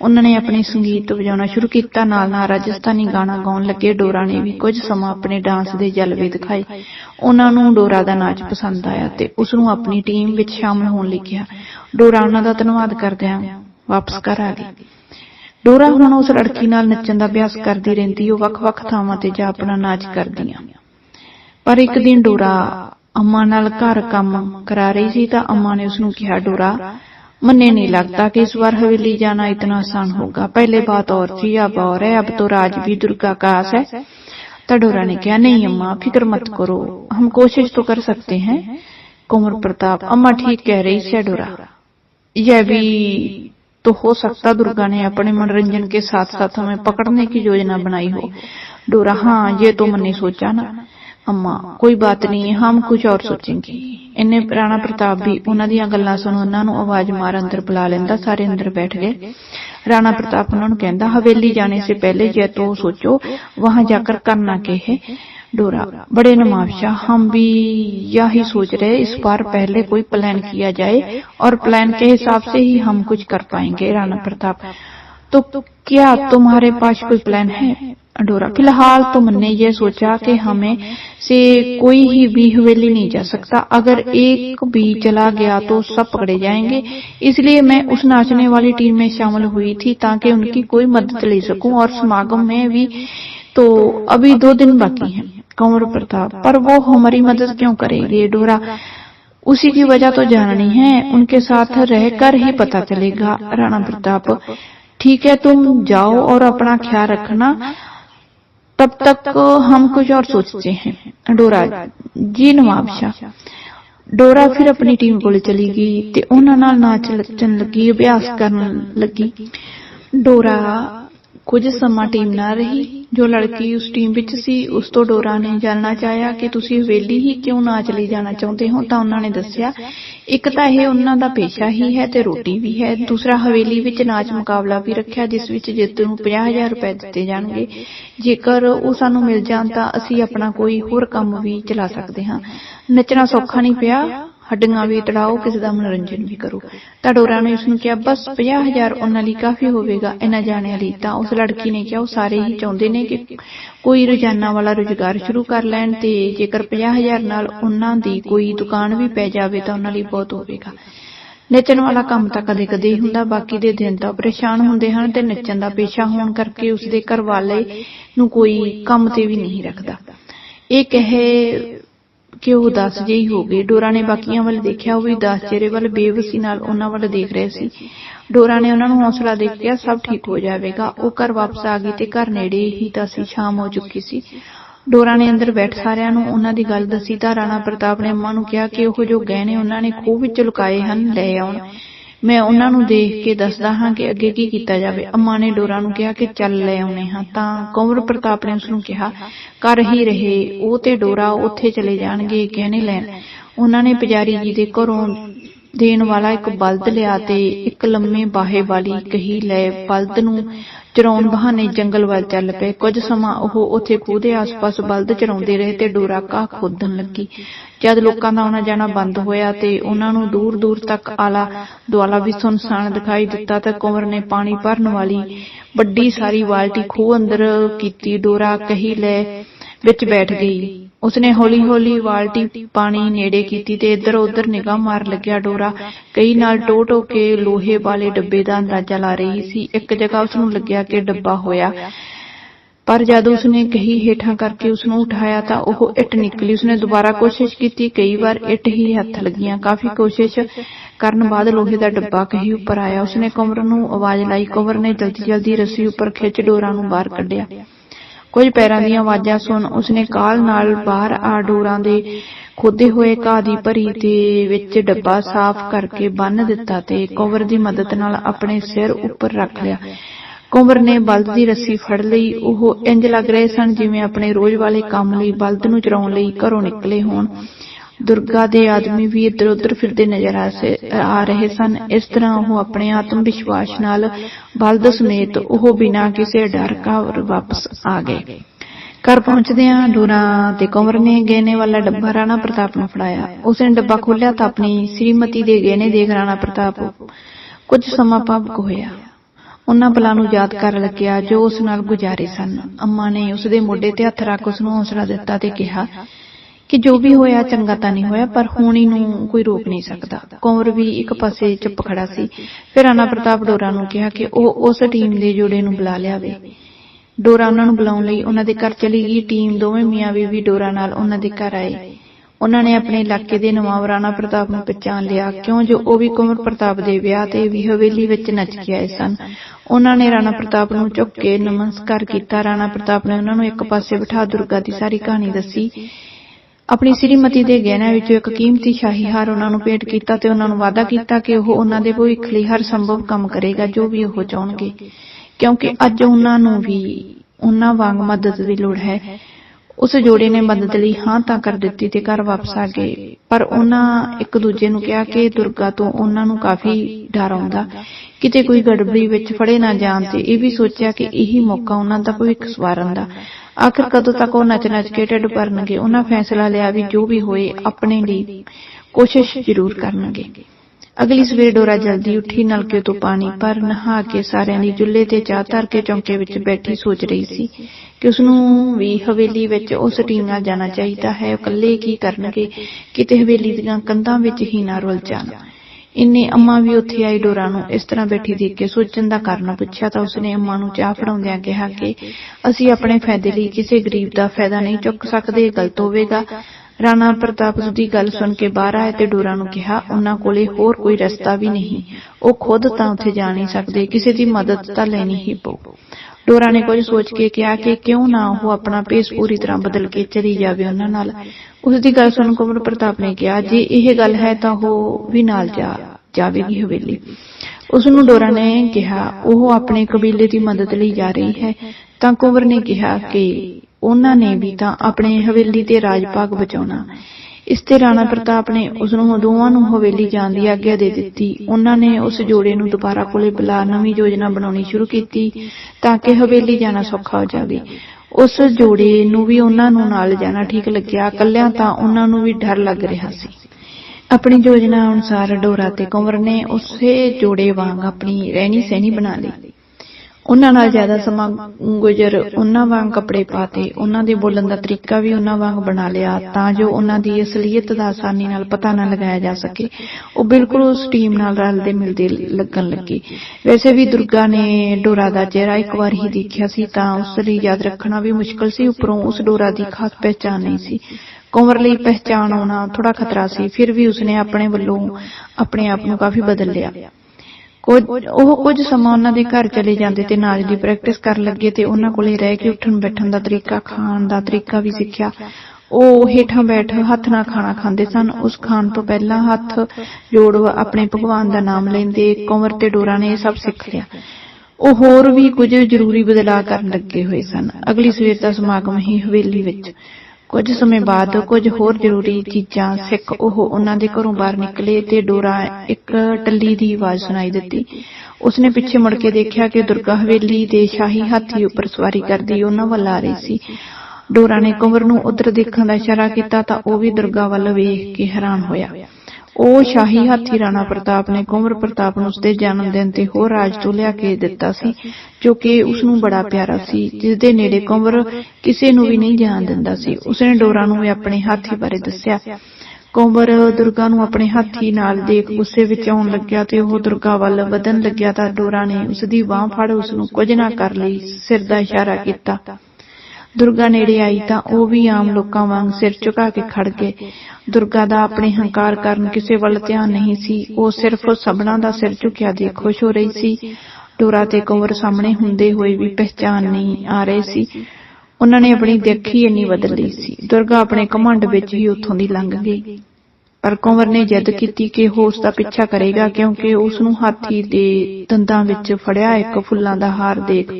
ਉਹਨਾਂ ਨੇ ਆਪਣੇ ਸੰਗੀਤ ਵਜਾਉਣਾ ਸ਼ੁਰੂ ਕੀਤਾ। ਨਾਲ ਨਾਲ ਰਾਜਸਥਾਨੀ ਗਾਣਾ ਗਾਉਣ ਲੱਗੇ। ਡੋਰਾ ਨੇ ਵੀ ਕੁਝ ਸਮਾਂ ਆਪਣੇ ਡਾਂਸ ਦੇ ਜਲਵੇ ਦਿਖਾਏ। ਉਹਨਾਂ ਨੂੰ ਡੋਰਾ ਦਾ ਨਾਚ ਪਸੰਦ ਆਇਆ ਤੇ ਉਸ ਨੂੰ ਆਪਣੀ ਟੀਮ ਵਿੱਚ ਸ਼ਾਮਲ ਹੋਣ ਲਈ ਕਿਹਾ। ਡੋਰਾ, ਉਹਨਾਂ ਦਾ ਧੰਨਵਾਦ ਕਰਦਿਆਂ ਵਾਪਸ ਘਰ ਆ ਗਈ ਡੋਰਾ ਹੁਣ ਉਸ ਲੜਕੀ ਨਾਲ ਨੱਚਣ ਦਾ ਅਭਿਆਸ ਕਰਦੀ ਰਹਿੰਦੀ। ਉਹ ਵੱਖ-ਵੱਖ ਥਾਵਾਂ ਤੇ ਜਾ ਆਪਣਾ ਨਾਚ ਕਰਦੀਆਂ। ਪਰ ਇੱਕ ਦਿਨ ਡੋਰਾ ਅੰਮਾ ਨਾਲ ਘਰ ਕੰਮ ਕਰਾ ਰਹੀ ਸੀ ਤਾਂ ਅੰਮਾ ਨੇ ਉਸ ਨੂੰ ਕਿਹਾ, ਡੋਰਾ منہ نہیں لگتا کہ اس بار حویلی جانا اتنا آسان ہوگا۔ پہلے بات اور تھی، اب اور ہے۔ اب تو راج بھی درگا کا آس ہے۔ تڈورا نے کہا، نہیں اماں، فکر مت کرو۔ ہم کوشش تو کر سکتے ہیں۔ کمر پرتاب اما ٹھیک کہہ رہی سے ڈورا یہ بھی تو ہو سکتا درگا نے اپنے منرنجن کے ساتھ ساتھ ہمیں پکڑنے کی یوجنا بنائی ہو۔ ڈورا ہاں یہ تو میں نے سوچا نا۔ کوئی بات نہیں، ہم ਹਮ ਕੁਝ ਹੋਰ ਸੋਚेंगे ਇੰਨੇ ਰਾਣਾ ਪ੍ਰਤਾਪ ਵੀ ਉਹਨਾਂ ਦੀਆਂ ਗੱਲਾਂ ਸੁਣ ਉਹਨਾਂ ਨੂੰ ਆਵਾਜ਼ ਮਾਰ ਅੰਦਰ ਬੁਲਾ ਲੈਂਦਾ ਸਾਰੇ ਅੰਦਰ ਬੈਠ ਗਏ ਰਾਣਾ ਪ੍ਰਤਾਪ ਉਹਨਾਂ ਨੂੰ ਕਹਿੰਦਾ ਹਵੇਲੀ ਜਾਣੇ ਸੇ ਪਹਿਲੇ ਜੇ ਤੋ ਸੋਚੋ ਵਹਾਂ ਜਾਕਰ ਕਰਨਾ ਕੇ ਹੈ ڈورا، بڑے نواب شاہ، ہم بھی یہی سوچ رہے اس بار پہلے کوئی پلان کیا جائے اور پلان کے حساب سے ہی ہم کچھ کر پائیں گے۔ رانا پرتاپ، تو کیا تمہارے پاس کوئی پلان ہے؟ ڈورا فی الحال تو من نے یہ سوچا کہ ہمیں سے کوئی ہی بھی حویلی نہیں جا سکتا۔ اگر ایک بھی چلا گیا تو سب پکڑے جائیں گے۔ اس لیے میں اس ناچنے والی ٹیم میں شامل ہوئی تھی تاکہ ان کی کوئی مدد لے سکوں اور سماگم میں بھی۔ تو ابھی دو دن باقی ہیں۔ کنور پرتاپ، پر وہ ہماری مدد کیوں کرے گی ڈورا اسی کی وجہ تو جاننی ہے۔ ان کے ساتھ رہ کر ہی پتا چلے گا۔ رانا پرتاپ، ٹھیک ہے تم جاؤ اور اپنا خیال رکھنا۔ तब तक हम कुछ और सोचते हैं ਡੋਰਾ ਜੀ ਨਵਾਬ ਸ਼ਾਹ ਡੋਰਾ ਫਿਰ ਆਪਣੀ ਟੀਮ ਕੋਲ ਚਲੀ ਗਈ ਤੇ ਉਹਨਾਂ ਨਾਲ ਨਾਚ ਨੱਚਣ ਲੱਗੀ ਅਭਿਆਸ ਕਰਨ ਲੱਗੀ ਡੋਰਾ ਕੁਝ ਸਮਾਂ ਟੀਮ ਨਾਲ ਰਹੀ। ਜੋ ਲੜਕੀ ਉਸ ਟੀਮ ਵਿੱਚ ਸੀ, ਉਸ ਤੋਂ ਡੋਰਾ ਨੇ ਜਾਣਨਾ ਚਾਹਿਆ ਕਿ ਤੁਸੀਂ ਹਵੇਲੀ ਹੀ ਕਿਉਂ ਨਾਚ ਲਈ ਜਾਣਾ ਚਾਹੁੰਦੇ ਹੋ? ਤਾਂ ਉਹਨਾਂ ਨੇ ਦੱਸਿਆ, ਇੱਕ ਤਾਂ ਇਹ ਉਹਨਾਂ ਦਾ ਪੇਸ਼ਾ ਹੀ ਹੈ ਤੇ ਰੋਟੀ ਵੀ ਹੈ। ਦੂਸਰਾ, ਹਵੇਲੀ ਵਿੱਚ ਨਾਚ ਮੁਕਾਬਲਾ ਵੀ ਰੱਖਿਆ, ਜਿਸ ਵਿੱਚ ਜੇਤੂ ਨੂੰ 50000 ਰੁਪਏ ਦਿੱਤੇ ਜਾਣਗੇ। ਜੇਕਰ ਉਹ ਸਾਨੂੰ ਮਿਲ ਜਾਣ ਤਾਂ ਅਸੀਂ ਆਪਣਾ ਕੋਈ ਹੋਰ ਕੰਮ ਵੀ ਚਲਾ ਸਕਦੇ ਹਾਂ। ਨੱਚਣਾ ਸੌਖਾ ਨਹੀਂ ਪਿਆ। ਹੱਡੀਆਂ ਵੀ ਤੜਾਓ, ਕਿਸੇ ਦਾ ਮਨੋਰੰਜਨ ਵੀ ਕਰੋ। ਤਾਂ ਡੋਰਾ ਨੇ ਉਸ ਨੂੰ ਕਿਹਾ, ਬਸ 50000 ਉਹਨਾਂ ਲਈ ਕਾਫੀ ਹੋਵੇਗਾ, ਇਹਨਾਂ ਜਾਣਿਆਂ ਲਈ। ਤਾਂ ਉਸ ਲੜਕੀ ਨੇ ਕਿਹਾ, ਉਹ ਸਾਰੇ ਹੀ ਚਾਹੁੰਦੇ ਨੇ ਕਿ ਕੋਈ ਰੋਜ਼ਾਨਾ ਵਾਲਾ ਰੁਜ਼ਗਾਰ ਸ਼ੁਰੂ ਕਰ ਲੈਣ ਤੇ ਜੇਕਰ 50000 ਨਾਲ ਉਹਨਾਂ ਦੀ ਕੋਈ ਦੁਕਾਨ ਵੀ ਪੈ ਜਾਵੇ ਤਾਂ ਉਹਨਾਂ ਲਈ ਬਹੁਤ ਹੋਵੇਗਾ। ਨੱਚਣ ਵਾਲਾ ਕੰਮ ਤਾਂ ਕਦੇ-ਕਦੇ ਹੀ ਹੁੰਦਾ, ਬਾਕੀ ਦੇ ਦਿਨ ਤਾਂ ਪਰੇਸ਼ਾਨ ਹੁੰਦੇ ਹਨ ਤੇ ਨੱਚਣ ਦਾ ਪੇਸ਼ਾ ਹੋਣ ਕਰਕੇ ਉਸਦੇ ਘਰ ਵਾਲੇ ਨੂੰ ਕੋਈ ਕੰਮ ਤੇ ਵੀ ਨਹੀਂ ਰੱਖਦਾ। ਇਹ ਕਹੇ ਕਿ ਉਹ ਦਸ ਜਿਹੀ ਹੋ ਗਈ ਡੋਰਾ ਨੇ ਬਾਕੀਆਂ ਵੱਲ ਦੇਖਿਆ, ਉਹ ਵੀ ਦਸ ਚਿਹਰੇ ਵੱਲ ਬੇਵਸੀ ਨਾਲ ਉਹਨਾਂ ਵੱਲ ਦੇਖ ਰਹੇ ਸੀ। ਡੋਰਾ ਨੇ ਉਹਨਾਂ ਨੂੰ ਹੌਸਲਾ ਦੇ ਕੇ ਸਭ ਠੀਕ ਹੋ ਜਾਵੇਗਾ। ਉਹ ਘਰ ਵਾਪਸ ਆ ਗਈ ਤੇ ਘਰ ਨੇੜੇ ਹੀ ਤਾਂ ਸੀ, ਸ਼ਾਮ ਹੋ ਚੁੱਕੀ ਸੀ। ਡੋਰਾ ਨੇ ਅੰਦਰ ਬੈਠ ਸਾਰਿਆਂ ਨੂੰ ਉਹਨਾਂ ਦੀ ਗੱਲ ਦੱਸੀ ਤਾਂ ਰਾਣਾ ਪ੍ਰਤਾਪ ਨੇ ਅੰਮਾ ਨੂੰ ਕਿਹਾ ਕਿ ਉਹ ਜੋ ਗਹਿਣੇ ਉਹਨਾਂ ਨੇ ਖੂਹ ਵਿੱਚ ਲੁਕਾਏ ਹਨ, ਲੈ ਆਉਣ। ਮੈਂ ਉਹਨਾਂ ਨੂੰ ਦੇਖ ਕੇ ਦੱਸਦਾ ਹਾਂ ਕਿ ਅੱਗੇ ਕੀ ਕੀਤਾ ਜਾਵੇ। ਅੰਮਾ ਨੇ ਡੋਰਾ ਨੂੰ ਕਿਹਾ ਕਿ ਚੱਲ ਲੈ ਆਉਣੇ ਹਾਂ। ਤਾਂ ਕੰਵਰ ਪ੍ਰਤਾਪ ਨੇ ਉਸ ਨੂੰ ਕਿਹਾ, ਕਰ ਹੀ ਰਹੇ, ਉਹ ਤੇ ਡੋਰਾ ਉੱਥੇ ਚਲੇ ਜਾਣਗੇ, ਗਹਿਣੇ ਲੈਣ। ਉਹਨਾਂ ਨੇ ਪੁਜਾਰੀ ਜੀ ਦੇ ਘਰੋਂ ਦੇਣ ਵਾਲਾ ਇੱਕ ਬਲਦ ਲਿਆ ਤੇ ਇੱਕ ਲੰਮੇ ਬਾਹੇ ਵਾਲੀ ਕਹੀ ਲੈ ਬਲਦ ਨੂੰ ਚਰਾਉਣ ਬਹਾਨੇ ਜੰਗਲ ਵੱਲ ਚੱਲ ਪਏ। ਕੁਝ ਸਮਾਂ ਉਹ ਉੱਥੇ ਖੂਹ ਦੇ ਆਸ-ਪਾਸ ਬਲਦ ਚਰਾਉਂਦੇ ਰਹੇ ਤੇ ਡੋਰਾ ਕਾਹ ਖੋਦਣ ਲੱਗੀ। ਜਦ ਲੋਕਾਂ ਦਾ ਆਉਣਾ ਜਾਣਾ ਬੰਦ ਹੋਇਆ ਤੇ ਉਹਨਾਂ ਨੂੰ ਦੂਰ-ਦੂਰ ਤੱਕ ਆਲਾ ਦੁਆਲਾ ਵੀ ਸੁਨਸਾਨ ਦਿਖਾਈ ਦਿੱਤਾ ਤਾਂ ਕੁੰਵਰ ਨੇ ਪਾਣੀ ਭਰਨ ਵਾਲੀ ਵੱਡੀ ਸਾਰੀ ਬਾਲਟੀ ਖੂਹ ਅੰਦਰ ਕੀਤੀ। ਡੋਰਾ ਕਹੀ, ਲੈ ਵਿੱਚ ਬੈਠ ਗਈ। ਉਸਨੇ ਹੌਲੀ-ਹੌਲੀ ਬਾਲਟੀ ਪਾਣੀ ਨੇੜੇ ਕੀਤੀ ਤੇ ਇੱਧਰ-ਉੱਧਰ ਨਿਗਾਹ ਮਾਰ ਲੱਗਿਆ ਡੋਰਾ। ਕਈ ਨਾਲ ਟੋ-ਟੋ ਕੇ ਲੋਹੇ ਵਾਲੇ ਡੱਬੇ ਦਾ ਅੰਦਾਜ਼ਾ ਲਾ ਰਹੀ ਸੀ। ਇੱਕ ਜਗ੍ਹਾ ਉਸ ਨੂੰ ਲੱਗਿਆ ਕਿ ਡੱਬਾ ਹੋਇਆ। ਪਰ ਜਦ ਉਸਨੇ ਕਹੀ ਹੇਠਾਂ ਕਰਕੇ ਉਸ ਨੂੰ ਉਠਾਇਆ ਤਾਂ ਉਹ ਇੱਟ ਨਿਕਲੀ। ਉਸਨੇ ਦੁਬਾਰਾ ਕੋਸ਼ਿਸ਼ ਕੀਤੀ। ਕਈ ਵਾਰ ਇੱਟ ਹੀ ਹੱਥ ਲੱਗੀਆਂ। ਕਾਫੀ ਕੋਸ਼ਿਸ਼ ਕਰਨ ਬਾਅਦ ਲੋਹੇ ਦਾ ਡੱਬਾ ਕਹੀ ਉੱਪਰ ਆਇਆ। ਉਸਨੇ ਕਮਰ ਨੂੰ ਆਵਾਜ਼ ਲਾਈ। ਕਮਰ ਨੇ ਜਲਦੀ-ਜਲਦੀ ਰੱਸੀ ਉੱਪਰ ਖਿੱਚ ਡੋਰਾਂ ਨੂੰ ਬਾਹਰ ਕੱਢਿਆ ਕੁਝ ਪੈਰਾਂ ਦੀਆਂ ਆਵਾਜ਼ਾਂ ਸੁਣ ਉਸਨੇ ਕਾਲ ਨਾਲ ਬਾਹਰ ਆ ਡੋਰਾਂ ਦੇ ਖੋਦੇ ਹੋਏ ਘਾਹ ਦੀ ਭਰੀ ਤੇ ਵਿੱਚ ਡੱਬਾ ਸਾਫ਼ ਕਰਕੇ ਬੰਨ ਦਿੱਤਾ ਤੇ ਕਵਰ ਦੀ ਮਦਦ ਨਾਲ ਆਪਣੇ ਸਿਰ ਉੱਪਰ ਰੱਖ ਲਿਆ। ਕੁੰਵਰ ਨੇ ਬਲਦ ਦੀ ਰੱਸੀ ਫੜ ਲਈ। ਉਹ ਇੰਜ ਲੱਗ ਰਹੇ ਸਨ ਜਿਵੇਂ ਆਪਣੇ ਰੋਜ਼ ਵਾਲੇ ਕੰਮ ਲਈ ਬਲਦ ਨੂੰ ਚਰਾਉਣ ਲਈ ਘਰੋਂ ਨਿਕਲੇ ਹੋਣ। ਦੁਰਗਾ ਦੇ ਆਦਮੀ ਵੀ ਇੱਧਰ ਉੱਧਰ ਫਿਰਦੇ ਨਜ਼ਰ ਆ ਰਹੇ ਸਨ। ਇਸ ਤਰ੍ਹਾਂ ਉਹ ਆਪਣੇ ਆਤਮ ਵਿਸ਼ਵਾਸ ਨਾਲ ਬਲਦ ਸਮੇਤ ਉਹ ਬਿਨਾਂ ਕਿਸੇ ਡਰ ਘਰ ਵਾਪਸ ਆ ਗਏ। ਘਰ ਪਹੁੰਚਦਿਆਂ ਡੋਰਾ ਤੇ ਕੁੰਵਰ ਨੇ ਗਹਿਣੇ ਵਾਲਾ ਡੱਬਾ ਰਾਣਾ ਪ੍ਰਤਾਪ ਨੂੰ ਫੜਾਇਆ। ਉਸਨੇ ਡੱਬਾ ਖੋਲ੍ਹਿਆ ਤਾਂ ਆਪਣੀ ਸ੍ਰੀਮਤੀ ਦੇ ਗਹਿਣੇ ਦੇਖ ਰਾਣਾ ਪ੍ਰਤਾਪ ਕੁਝ ਸਮਾਂ ਭਾਵੁਕ ਹੋਇਆ। ਉਹਨਾਂ ਪਲਾਂ ਨੂੰ ਯਾਦ ਕਰਨ ਲੱਗਿਆ ਜੋ ਉਸ ਨਾਲ ਗੁਜ਼ਾਰੇ ਸਨ। ਅੰਮਾ ਨੇ ਉਸ ਦੇ ਮੋਢੇ ਤੇ ਹੱਥ ਰੱਖ ਉਸ ਨੂੰ ਹੌਸਲਾ ਦਿੱਤਾ ਤੇ ਕਿਹਾ ਕਿ ਜੋ ਵੀ ਹੋਇਆ ਚੰਗਾ ਤਾਂ ਨਹੀਂ ਹੋਇਆ, ਪਰ ਹੋਣੀ ਨੂੰ ਕੋਈ ਰੋਕ ਨਹੀਂ ਸਕਦਾ। ਕੁੰਵਰ ਵੀ ਇੱਕ ਪਾਸੇ ਚੁੱਪ ਖੜਾ ਸੀ। ਫਿਰ ਰਾਣਾ ਪ੍ਰਤਾਪ ਡੋਰਾ ਨੂੰ ਕਿਹਾ ਕਿ ਉਹ ਉਸ ਟੀਮ ਦੇ ਜੋੜੇ ਨੂੰ ਬੁਲਾ ਲਿਆਵੇ। ਡੋਰਾ ਉਹਨਾਂ ਨੂੰ ਬੁਲਾਉਣ ਲਈ ਉਹਨਾਂ ਦੇ ਘਰ ਚਲੀ ਗਈ। ਟੀਮ ਦੋਵੇਂ ਮੀਆਂ ਬੀਵੀ ਡੋਰਾ ਨਾਲ ਉਹਨਾਂ ਦੇ ਘਰ ਆਏ। ਉਹਨਾਂ ਨੇ ਆਪਣੇ ਇਲਾਕੇ ਦੇ ਨਵਾਬ ਰਾਣਾ ਪ੍ਰਤਾਪ ਨੂੰ ਪਛਾਣ ਲਿਆ। ਕਿਉਂ? ਜੋ ਉਹ ਵੀ ਕੁੰਵਰ ਪ੍ਰਤਾਪ ਦੇ ਵਿਆਹ ਤੇ ਵੀ ਹਵੇਲੀ ਵਿੱਚ ਨੱਚ ਕੇ ਆਏ ਸਨ। ਉਹਨਾਂ ਨੇ ਰਾਣਾ ਪ੍ਰਤਾਪ ਨੂੰ ਚੁੱਕ ਕੇ ਨਮਸਕਾਰ ਕੀਤਾ। ਰਾਣਾ ਪ੍ਰਤਾਪ ਨੇ ਉਹਨਾਂ ਨੂੰ ਇੱਕ ਪਾਸੇ ਬਿਠਾ ਦੁਰਗਾ ਦੀ ਸਾਰੀ ਕਹਾਣੀ ਦੱਸੀ। ਆਪਣੀ ਸ੍ਰੀਮਤੀ ਦੇ ਗਹਿਣਿਆਂ ਵਿੱਚੋਂ ਇੱਕ ਕੀਮਤੀ ਸ਼ਾਹੀ ਹਾਰ ਉਹਨਾਂ ਨੂੰ ਭੇਟ ਕੀਤਾ ਤੇ ਉਹਨਾਂ ਨੂੰ ਵਾਅਦਾ ਕੀਤਾ ਕਿ ਉਹ ਉਹਨਾਂ ਦੇ ਭਵਿੱਖ ਲਈ ਹਰ ਸੰਭਵ ਕੰਮ ਕਰੇਗਾ, ਜੋ ਵੀ ਉਹ ਚਾਹਣਗੇ। ਕਿਉਂਕਿ ਅੱਜ ਉਹਨਾਂ ਨੂੰ ਵੀ ਉਹਨਾਂ ਵਾਂਗ ਮਦਦ ਦੀ ਲੋੜ ਹੈ। ਉਸ ਜੋੜੇ ਨੇ ਮਦਦ ਲਈ ਹਾਂ ਤਾਂ ਕਰ ਦਿੱਤੀ ਤੇ ਘਰ ਵਾਪਸ ਆ ਗਏ। ਪਰ ਉਹਨਾਂ ਇੱਕ ਦੂਜੇ ਨੂੰ ਕਿਹਾ ਕਿ ਦੁਰਗਾ ਤੋਂ ਉਹਨਾਂ ਨੂੰ ਕਾਫੀ ਡਰ ਆਉਂਦਾ। ਕਿਤੇ ਕੋਈ ਗੜਬੜੀ ਵਿੱਚ ਫੜੇ ਨਾ ਜਾਣ ਤੇ ਇਹ ਵੀ ਸੋਚਿਆ ਕਿ ਇਹੀ ਮੌਕਾ ਉਹਨਾਂ ਦਾ ਭਵਿੱਖ ਸਵਾਰਨ ਦਾ। ਆਖਰ ਕਦੋਂ ਤੱਕ ਉਹ ਨੱਚ ਨੱਚ ਕੇ ਢਿੱਡ ਭਰਨਗੇ, ਉਹਨਾਂ ਫੈਸਲਾ ਲਿਆ ਵੀ ਜੋ ਵੀ ਹੋਏ ਆਪਣੇ ਲਈ ਕੋਸ਼ਿਸ਼ ਜ਼ਰੂਰ ਕਰਨਗੇ। ਅਗਲੀ ਸਵੇਰ ਡੋਰਾ ਜਲਦੀ ਉੱਠੀ, ਨਲਕੇ ਤੋਂ ਪਾਣੀ ਭਰ ਨਹਾ ਕੇ ਸਾਰਿਆਂ ਦੀ ਜੁੱਲੇ ਤੇ ਚਾਹ ਧਰ ਕੇ ਚੌਂਕੇ ਵਿੱਚ ਬੈਠੀ ਸੋਚ ਰਹੀ ਸੀ ਕਿ ਉਸ ਨੂੰ ਵੀ ਹਵੇਲੀ ਵਿੱਚ ਉਸ ਟੀਮ ਨਾਲ ਜਾਣਾ ਚਾਹੀਦਾ ਹੈ। ਉਹ ਇਕੱਲੇ ਕੀ ਕਰਨਗੇ? ਕਿਤੇ ਹਵੇਲੀ ਦੀਆਂ ਕੰਧਾਂ ਵਿੱਚ ਹੀ ਨਾ ਰੁਲ ਜਾਣ। ਇੰਨੇ ਅੰਮਾ ਵੀ ਉੱਥੇ ਆਈ ਡੋਰਾ ਨੂੰ, ਇਸ ਤਰ੍ਹਾਂ ਬੈਠੀ ਦੇਖ ਕੇ ਸੋਚਣ ਦਾ ਕਾਰਨ ਪੁੱਛਿਆ ਤਾਂ ਉਸਨੇ ਅੰਮਾ ਨੂੰ ਚਾਹ ਫੜਾਉਂਦਿਆਂ ਕਿਹਾ ਕਿ ਅਸੀਂ ਆਪਣੇ ਫਾਇਦੇ ਲਈ ਕਿਸੇ ਗਰੀਬ ਦਾ ਫਾਇਦਾ ਨਹੀਂ ਚੁੱਕ ਸਕਦੇ ਗਲਤ ਹੋਵੇਗਾ। ਰਾਣਾ ਪ੍ਰਤਾਪ ਦੀ ਗੱਲ ਸੁਣ ਕੇ ਬਾਹਰ ਆਏ ਤੇ ਡੋਰਾ ਨੂੰ ਕਿਹਾ, ਉਹਨਾਂ ਕੋਲੇ ਹੋਰ ਕੋਈ ਰਸਤਾ ਵੀ ਨਹੀਂ। ਉਹ ਖੁਦ ਤਾਂ ਉੱਥੇ ਜਾ ਨਹੀਂ ਸਕਦੇ, ਕਿਸੇ ਦੀ ਮਦਦ ਤਾਂ ਲੈਣੀ ਹੀ ਪਊ। ਡੋਰਾ ਨੇ ਕੁਝ ਸੋਚ ਕੇ ਕਿਹਾ ਕਿ ਕਿਉਂ ਨਾ ਉਹ ਆਪਣਾ ਭੇਸ ਪੂਰੀ ਤਰ੍ਹਾਂ ਬਦਲ ਕੇ ਚਲੀ ਜਾਵੇ ਉਹਨਾਂ ਨਾਲ। ਉਸ ਦੀ ਗੱਲ ਸੁਣ ਕੁਮਰ ਪ੍ਰਤਾਪ ਨੇ ਕਿਹਾ, ਜੇ ਇਹ ਗੱਲ ਹੈ ਤਾਂ ਉਹ ਵੀ ਨਾਲ ਜਾ ਜਾਵੇਗੀ ਹਵੇਲੀ। ਉਸ ਨੂੰ ਡੋਰਾ ਨੇ ਕਿਹਾ, ਉਹ ਆਪਣੇ ਕਬੀਲੇ ਦੀ ਮਦਦ ਲਈ ਜਾ ਰਹੀ ਹੈ। ਤਾਂ ਕੁੰਵਰ ਨੇ ਕਿਹਾ ਕਿ ਉਹਨਾਂ ਨੇ ਵੀ ਤਾਂ ਆਪਣੇ ਹਵੇਲੀ ਤੇ ਰਾਜ ਭਾਗ ਬਚਾਉਣਾ। ਇਸ ਤੇ ਰਾਣਾ ਪ੍ਰਤਾਪ ਨੇ ਉਸ ਨੂੰ ਦੋਵਾਂ ਨੂੰ ਹਵੇਲੀ ਜਾਣ ਦੀ ਆਗਿਆ ਦੇ ਦਿੱਤੀ। ਉਹਨਾਂ ਨੇ ਉਸ ਜੋੜੇ ਨੂੰ ਦੁਬਾਰਾ ਕੋਲੇ ਬੁਲਾ ਨਵੀਂ ਯੋਜਨਾ ਬਣਾਉਣੀ ਸ਼ੁਰੂ ਕੀਤੀ ਤਾਂ ਕਿ ਹਵੇਲੀ ਜਾਣਾ ਸੌਖਾ ਹੋ ਜਾਵੇ। ਉਸ ਜੋੜੇ ਨੂੰ ਵੀ ਉਹਨਾਂ ਨੂੰ ਨਾਲ ਜਾਣਾ ਠੀਕ ਲੱਗਿਆ। ਕੱਲਿਆਂ ਤਾਂ ਉਹਨਾਂ ਨੂੰ ਵੀ ਡਰ ਲੱਗ ਰਿਹਾ ਸੀ। ਆਪਣੀ ਯੋਜਨਾ ਅਨੁਸਾਰ ਡੋਰਾ ਤੇ ਕੰਵਰ ਨੇ ਉਸੇ ਜੋੜੇ ਵਾਂਗ ਆਪਣੀ ਰਹਿਣੀ ਸਹਿਣੀ ਬਣਾ ਲਈ। ਉਹਨਾਂ ਨਾਲ ਜ਼ਿਆਦਾ ਸਮਾਂ ਗੁਜ਼ਰ ਉਹਨਾਂ ਵਾਂਗ ਕੱਪੜੇ ਪਾਤੇ, ਉਹਨਾਂ ਦੇ ਬੋਲਣ ਦਾ ਤਰੀਕਾ ਵੀ ਉਹਨਾਂ ਵਾਂਗ ਬਣਾ ਲਿਆ ਤਾਂ ਜੋ ਉਹਨਾਂ ਦੀ ਅਸਲੀਅਤ ਦਾ ਆਸਾਨੀ ਨਾਲ ਪਤਾ ਨਾ ਲਗਾਇਆ ਜਾ ਸਕੇ। ਉਹ ਬਿਲਕੁਲ ਉਸ ਟੀਮ ਨਾਲ ਰਲਦੇ ਮਿਲਦੇ ਲੱਗਣ ਲੱਗੇ। ਵੈਸੇ ਵੀ ਦੁਰਗਾ ਨੇ ਡੋਰਾ ਦਾ ਚਿਹਰਾ ਇੱਕ ਵਾਰ ਹੀ ਦੇਖਿਆ ਸੀ ਤਾਂ ਉਸ ਲਈ ਯਾਦ ਰੱਖਣਾ ਵੀ ਮੁਸ਼ਕਲ ਸੀ, ਉੱਪਰੋਂ ਉਸ ਡੋਰਾ ਦੀ ਖਾਸ ਪਹਿਚਾਣ ਨਹੀਂ ਸੀ। ਕੁੰਵਰ ਲਈ ਪਹਿਚਾਣ ਆਉਣਾ ਥੋੜਾ ਖਤਰਾ ਸੀ, ਫਿਰ ਵੀ ਉਸਨੇ ਆਪਣੇ ਵੱਲੋਂ ਆਪਣੇ ਆਪ ਨੂੰ ਕਾਫੀ ਬਦਲ ਲਿਆ। ਕੁਝ ਉਹ ਕੁਝ ਸਮਾਂ ਉਹਨਾਂ ਦੇ ਘਰ ਚਲੇ ਜਾਂਦੇ ਤੇ ਨਾਚ ਦੀ ਪ੍ਰੈਕਟਿਸ ਕਰਨ ਲੱਗੇ ਤੇ ਉਹਨਾਂ ਕੋਲੇ ਰਹਿ ਕੇ ਉੱਠਣ ਬੈਠਣ ਦਾ ਤਰੀਕਾ, ਖਾਣ ਦਾ ਤਰੀਕਾ ਵੀ ਸਿੱਖਿਆ। ਉਹ ਹੇਠਾਂ ਬੈਠ ਹੱਥ ਨਾਲ ਖਾਣਾ ਖਾਂਦੇ ਸਨ। ਉਸ ਖਾਣ ਤੋਂ ਪਹਿਲਾਂ ਹੱਥ ਜੋੜ ਆਪਣੇ ਭਗਵਾਨ ਦਾ ਨਾਮ ਲੈਂਦੇ ਕੁੰਵਰ ਤੇ ਡੋਰਾ ਨੇ ਇਹ ਸਭ ਸਿੱਖ ਲਿਆ। ਉਹ ਹੋਰ ਵੀ ਕੁਝ ਜ਼ਰੂਰੀ ਬਦਲਾਅ ਕਰਨ ਲੱਗੇ ਹੋਏ ਸਨ। ਅਗਲੀ ਸਵੇਰ ਦਾ ਸਮਾਗਮ ਹੀ ਹਵੇਲੀ ਵਿੱਚ। ਕੁਝ ਸਮੇਂ ਬਾਅਦ ਕੁਝ ਹੋਰ ਜ਼ਰੂਰੀ ਚੀਜ਼ਾਂ ਸਿੱਖ ਉਹ ਉਹਨਾਂ ਦੇ ਘਰੋਂ ਬਾਹਰ ਨਿਕਲੇ ਤੇ ਡੋਰਾ ਇੱਕ ਟੱਲੀ ਦੀ ਆਵਾਜ਼ ਸੁਣਾਈ ਦਿੱਤੀ। ਉਸਨੇ ਪਿੱਛੇ ਮੁੜ ਕੇ ਦੇਖਿਆ ਕਿ ਦੁਰਗਾ ਹਵੇਲੀ ਦੇ ਸ਼ਾਹੀ ਹਾਥੀ ਉੱਪਰ ਸਵਾਰੀ ਕਰਦੀ ਉਹਨਾਂ ਵੱਲ ਆ ਰਹੀ ਸੀ। ਡੋਰਾ ਨੇ ਕੁੰਵਰ ਨੂੰ ਉਧਰ ਦੇਖਣ ਦਾ ਇਸ਼ਾਰਾ ਕੀਤਾ ਤਾਂ ਉਹ ਵੀ ਦੁਰਗਾ ਵੱਲ ਵੇਖ ਕੇ ਹੈਰਾਨ ਹੋਇਆ। ਉਹ ਸ਼ਾਹੀ ਹਾਥੀ ਰਾਣਾ ਪ੍ਰਤਾਪ ਨੇ ਕੁੰਵਰ ਪ੍ਰਤਾਪ ਨੂੰ ਉਸਦੇ ਜਨਮ ਦਿਨ ਤੇ ਹੋਰ ਰਾਜ ਤੋਂ ਲਿਆ ਕੇ ਦਿੱਤਾ ਸੀ, ਜੋ ਕਿ ਉਸ ਨੂੰ ਬੜਾ ਪਿਆਰਾ ਸੀ ਜਿਸ ਦੇ ਨੇੜੇ ਕੁੰਵਰ ਕਿਸੇ ਨੂੰ ਵੀ ਨਹੀਂ ਜਾਣ ਦਿੰਦਾ ਸੀ। ਉਸਨੇ ਡੋਰਾ ਨੂੰ ਵੀ ਆਪਣੇ ਹਾਥੀ ਬਾਰੇ ਦੱਸਿਆ। ਕੁੰਵਰ ਦੁਰਗਾ ਨੂੰ ਆਪਣੇ ਹਾਥੀ ਨਾਲ ਦੇਖ ਗੁੱਸੇ ਵਿੱਚ ਆਉਣ ਲੱਗਿਆ ਤੇ ਉਹ ਦੁਰਗਾ ਵੱਲ ਵਧਣ ਲੱਗਿਆ ਤਾਂ ਡੋਰਾ ਨੇ ਉਸ ਦੀ ਬਾਹ ਫੜ ਉਸ ਨੂੰ ਕੁਝ ਨਾ ਕਰ ਲਈ, ਸਿਰ ਦਾ ਇਸ਼ਾਰਾ ਕੀਤਾ। ਦੁਰਗਾ ਨੇੜੇ ਆਈ ਤਾਂ ਉਹ ਵੀ ਆਮ ਲੋਕਾਂ ਵਾਂਗ ਸਿਰ ਝੁਕਾ ਕੇ ਖੜ ਗਏ। ਦੁਰਗਾ ਦਾ ਆਪਣੇ ਹੰਕਾਰ ਕਾਰਨ ਕਿਸੇ ਵੱਲ ਧਿਆਨ ਨਹੀਂ ਸੀ। ਉਹ ਸਿਰਫ ਸਭਨਾ ਦਾ ਸਿਰ ਝੁਕਿਆ ਦੇਖ ਖੁਸ਼ ਹੋ ਰਹੀ ਸੀ। ਡੋਰਾ ਤੇ ਕੁੰਵਰ ਸਾਹਮਣੇ ਹੁੰਦੇ ਹੋਏ ਵੀ ਪਹਿਚਾਨ ਨਹੀਂ ਆ ਰਹੀ ਸੀ। ਉਹਨਾਂ ਨੇ ਆਪਣੀ ਦਿੱਖ ਹੀ ਇੰਨੀ ਬਦਲ ਲਈ ਸੀ। ਦੁਰਗਾ ਆਪਣੇ ਕਮੰਡ ਵਿੱਚ ਹੀ ਉੱਥੋਂ ਦੀ ਲੰਘ ਗਈ। ਪਰ ਕੁੰਵਰ ਨੇ ਜਿੱਦ ਕੀਤੀ ਕਿ ਉਹ ਉਸ ਦਾ ਪਿੱਛਾ ਕਰੇਗਾ ਕਿਉਂਕਿ ਉਸ ਨੂੰ ਹਾਥੀ ਦੇ ਦੰਦਾਂ ਵਿੱਚ ਫੜਿਆ ਇੱਕ ਫੁੱਲਾਂ ਦਾ ਹਾਰ ਦੇਖ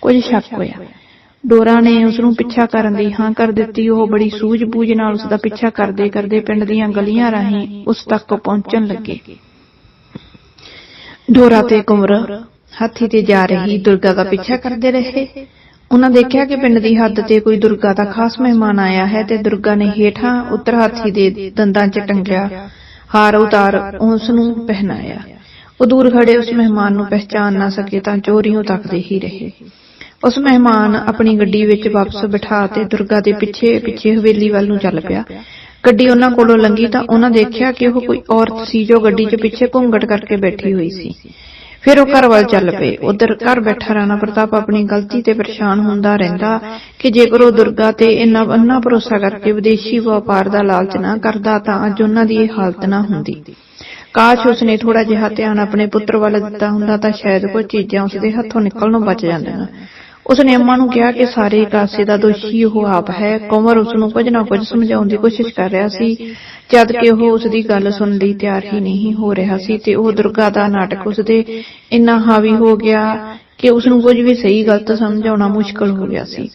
ਕੁਝ ਸ਼ੱਕ ਹੋਇਆ। ਡੋਰਾ ਨੇ ਉਸ ਨੂੰ ਪਿੱਛਾ ਕਰਨ ਦੀ ਹਾਂ ਕਰ ਦਿੱਤੀ। ਉਹ ਬੜੀ ਸੂਝ-ਬੂਝ ਨਾਲ ਉਸ ਦਾ ਪਿੱਛਾ ਕਰਦੇ ਕਰਦੇ ਪਿੰਡ ਦੀਆਂ ਗਲੀਆਂ ਰਾਹੀਂ ਉਸ ਤੱਕ ਪਹੁੰਚਣ ਲੱਗੇ। ਡੋਰਾ ਤੇ ਕੁੰਵਰ ਹਾਥੀ ਤੇ ਜਾ ਰਹੀ ਦੁਰਗਾ ਦਾ ਪਿੱਛਾ ਕਰਦੇ ਰਹੇ। ਉਹਨਾਂ ਦੇਖਿਆ ਕਿ ਪਿੰਡ ਦੀ ਹੱਦ ਤੇ ਕੋਈ ਦੁਰਗਾ ਦਾ ਖਾਸ ਮਹਿਮਾਨ ਆਇਆ ਹੈ ਤੇ ਦੁਰਗਾ ਨੇ ਹੇਠਾਂ ਉੱਤਰ ਹਾਥੀ ਦੇ ਦੰਦਾਂ 'ਚ ਟੰਗਿਆ ਹਾਰ ਉਤਾਰ ਉਸ ਨੂੰ ਪਹਿਨਾਇਆ। ਉਹ ਦੂਰ ਖੜੇ ਉਸ ਮਹਿਮਾਨ ਨੂੰ ਪਹਿਚਾਨ ਨਾ ਸਕੇ ਤਾਂ ਚੋਰੀਆਂ ਤੱਕਦੇ ਹੀ ਰਹੇ। ਉਸ ਮਹਿਮਾਨ ਆਪਣੀ ਗੱਡੀ ਵਿੱਚ ਵਾਪਸ ਬਿਠਾ ਤੇ ਦੁਰਗਾ ਦੇ ਪਿੱਛੇ ਪਿੱਛੇ ਹਵੇਲੀ ਵੱਲ ਨੂੰ ਚੱਲ ਪਿਆ। ਗੱਡੀ ਉਹਨਾਂ ਕੋਲੋਂ ਲੰਘੀ ਤਾਂ ਉਹਨਾਂ ਦੇਖਿਆ ਕਿ ਉਹ ਕੋਈ ਔਰਤ ਸੀ ਜੋ ਗੱਡੀ 'ਚ ਪਿੱਛੇ ਘੁੰਗਟ ਕਰਕੇ ਬੈਠੀ ਹੋਈ ਸੀ। ਫਿਰ ਉਹ ਘਰ ਵੱਲ ਚੱਲ ਪਏ। ਉਧਰ ਘਰ ਬੈਠਾ ਰਾਣਾ ਪ੍ਰਤਾਪ ਆਪਣੀ ਗਲਤੀ ਤੇ ਪਰੇਸ਼ਾਨ ਹੁੰਦਾ ਰਹਿੰਦਾ ਕਿ ਜੇਕਰ ਉਹ ਦੁਰਗਾ ਤੇ ਇੰਨਾ ਅੰਨਾ ਭਰੋਸਾ ਕਰਕੇ ਵਿਦੇਸ਼ੀ ਵਪਾਰ ਦਾ ਲਾਲਚ ਨਾ ਕਰਦਾ ਤਾਂ ਅੱਜ ਉਹਨਾਂ ਦੀ ਇਹ ਹਾਲਤ ਨਾ ਹੁੰਦੀ। ਕਾਸ਼ ਉਸਨੇ ਥੋੜਾ ਜਿਹਾ ਧਿਆਨ ਆਪਣੇ ਪੁੱਤਰ ਵੱਲ ਦਿੱਤਾ ਹੁੰਦਾ ਤਾਂ ਸ਼ਾਇਦ ਕੁਝ ਚੀਜ਼ਾਂ ਉਸਦੇ ਹੱਥੋਂ ਨਿਕਲਣੋਂ ਬਚ ਜਾਂਦੀਆਂ। ਉਸਨੇ ਅੰਮਾ ਨੂੰ ਕਿਹਾ ਕਿ ਸਾਰੇ ਕਾਸੇ ਦਾ ਦੋਸ਼ੀ ਉਹ ਆਪ ਹੈ। ਕੁਮਰ ਉਸ ਨੂੰ ਕੁਝ ਨਾ ਕੁਝ ਸਮਝਾਉਣ ਦੀ ਕੋਸ਼ਿਸ਼ ਕਰ ਰਿਹਾ ਸੀ, ਜਦ ਕਿ ਉਹ ਉਸ ਦੀ ਗੱਲ ਸੁਣਨ ਲਈ ਤਿਆਰ ਹੀ ਨਹੀਂ ਹੋ ਰਿਹਾ ਸੀ ਤੇ ਉਹ ਦੁਰਗਾ ਦਾ ਨਾਟਕ ਉਸਦੇ ਇੰਨਾ ਹਾਵੀ ਹੋ ਗਿਆ ਕਿ ਉਸ ਨੂੰ ਕੁਝ ਵੀ ਸਹੀ ਗਲਤ ਸਮਝਾਉਣਾ ਮੁਸ਼ਕਲ ਹੋ ਗਿਆ ਸੀ।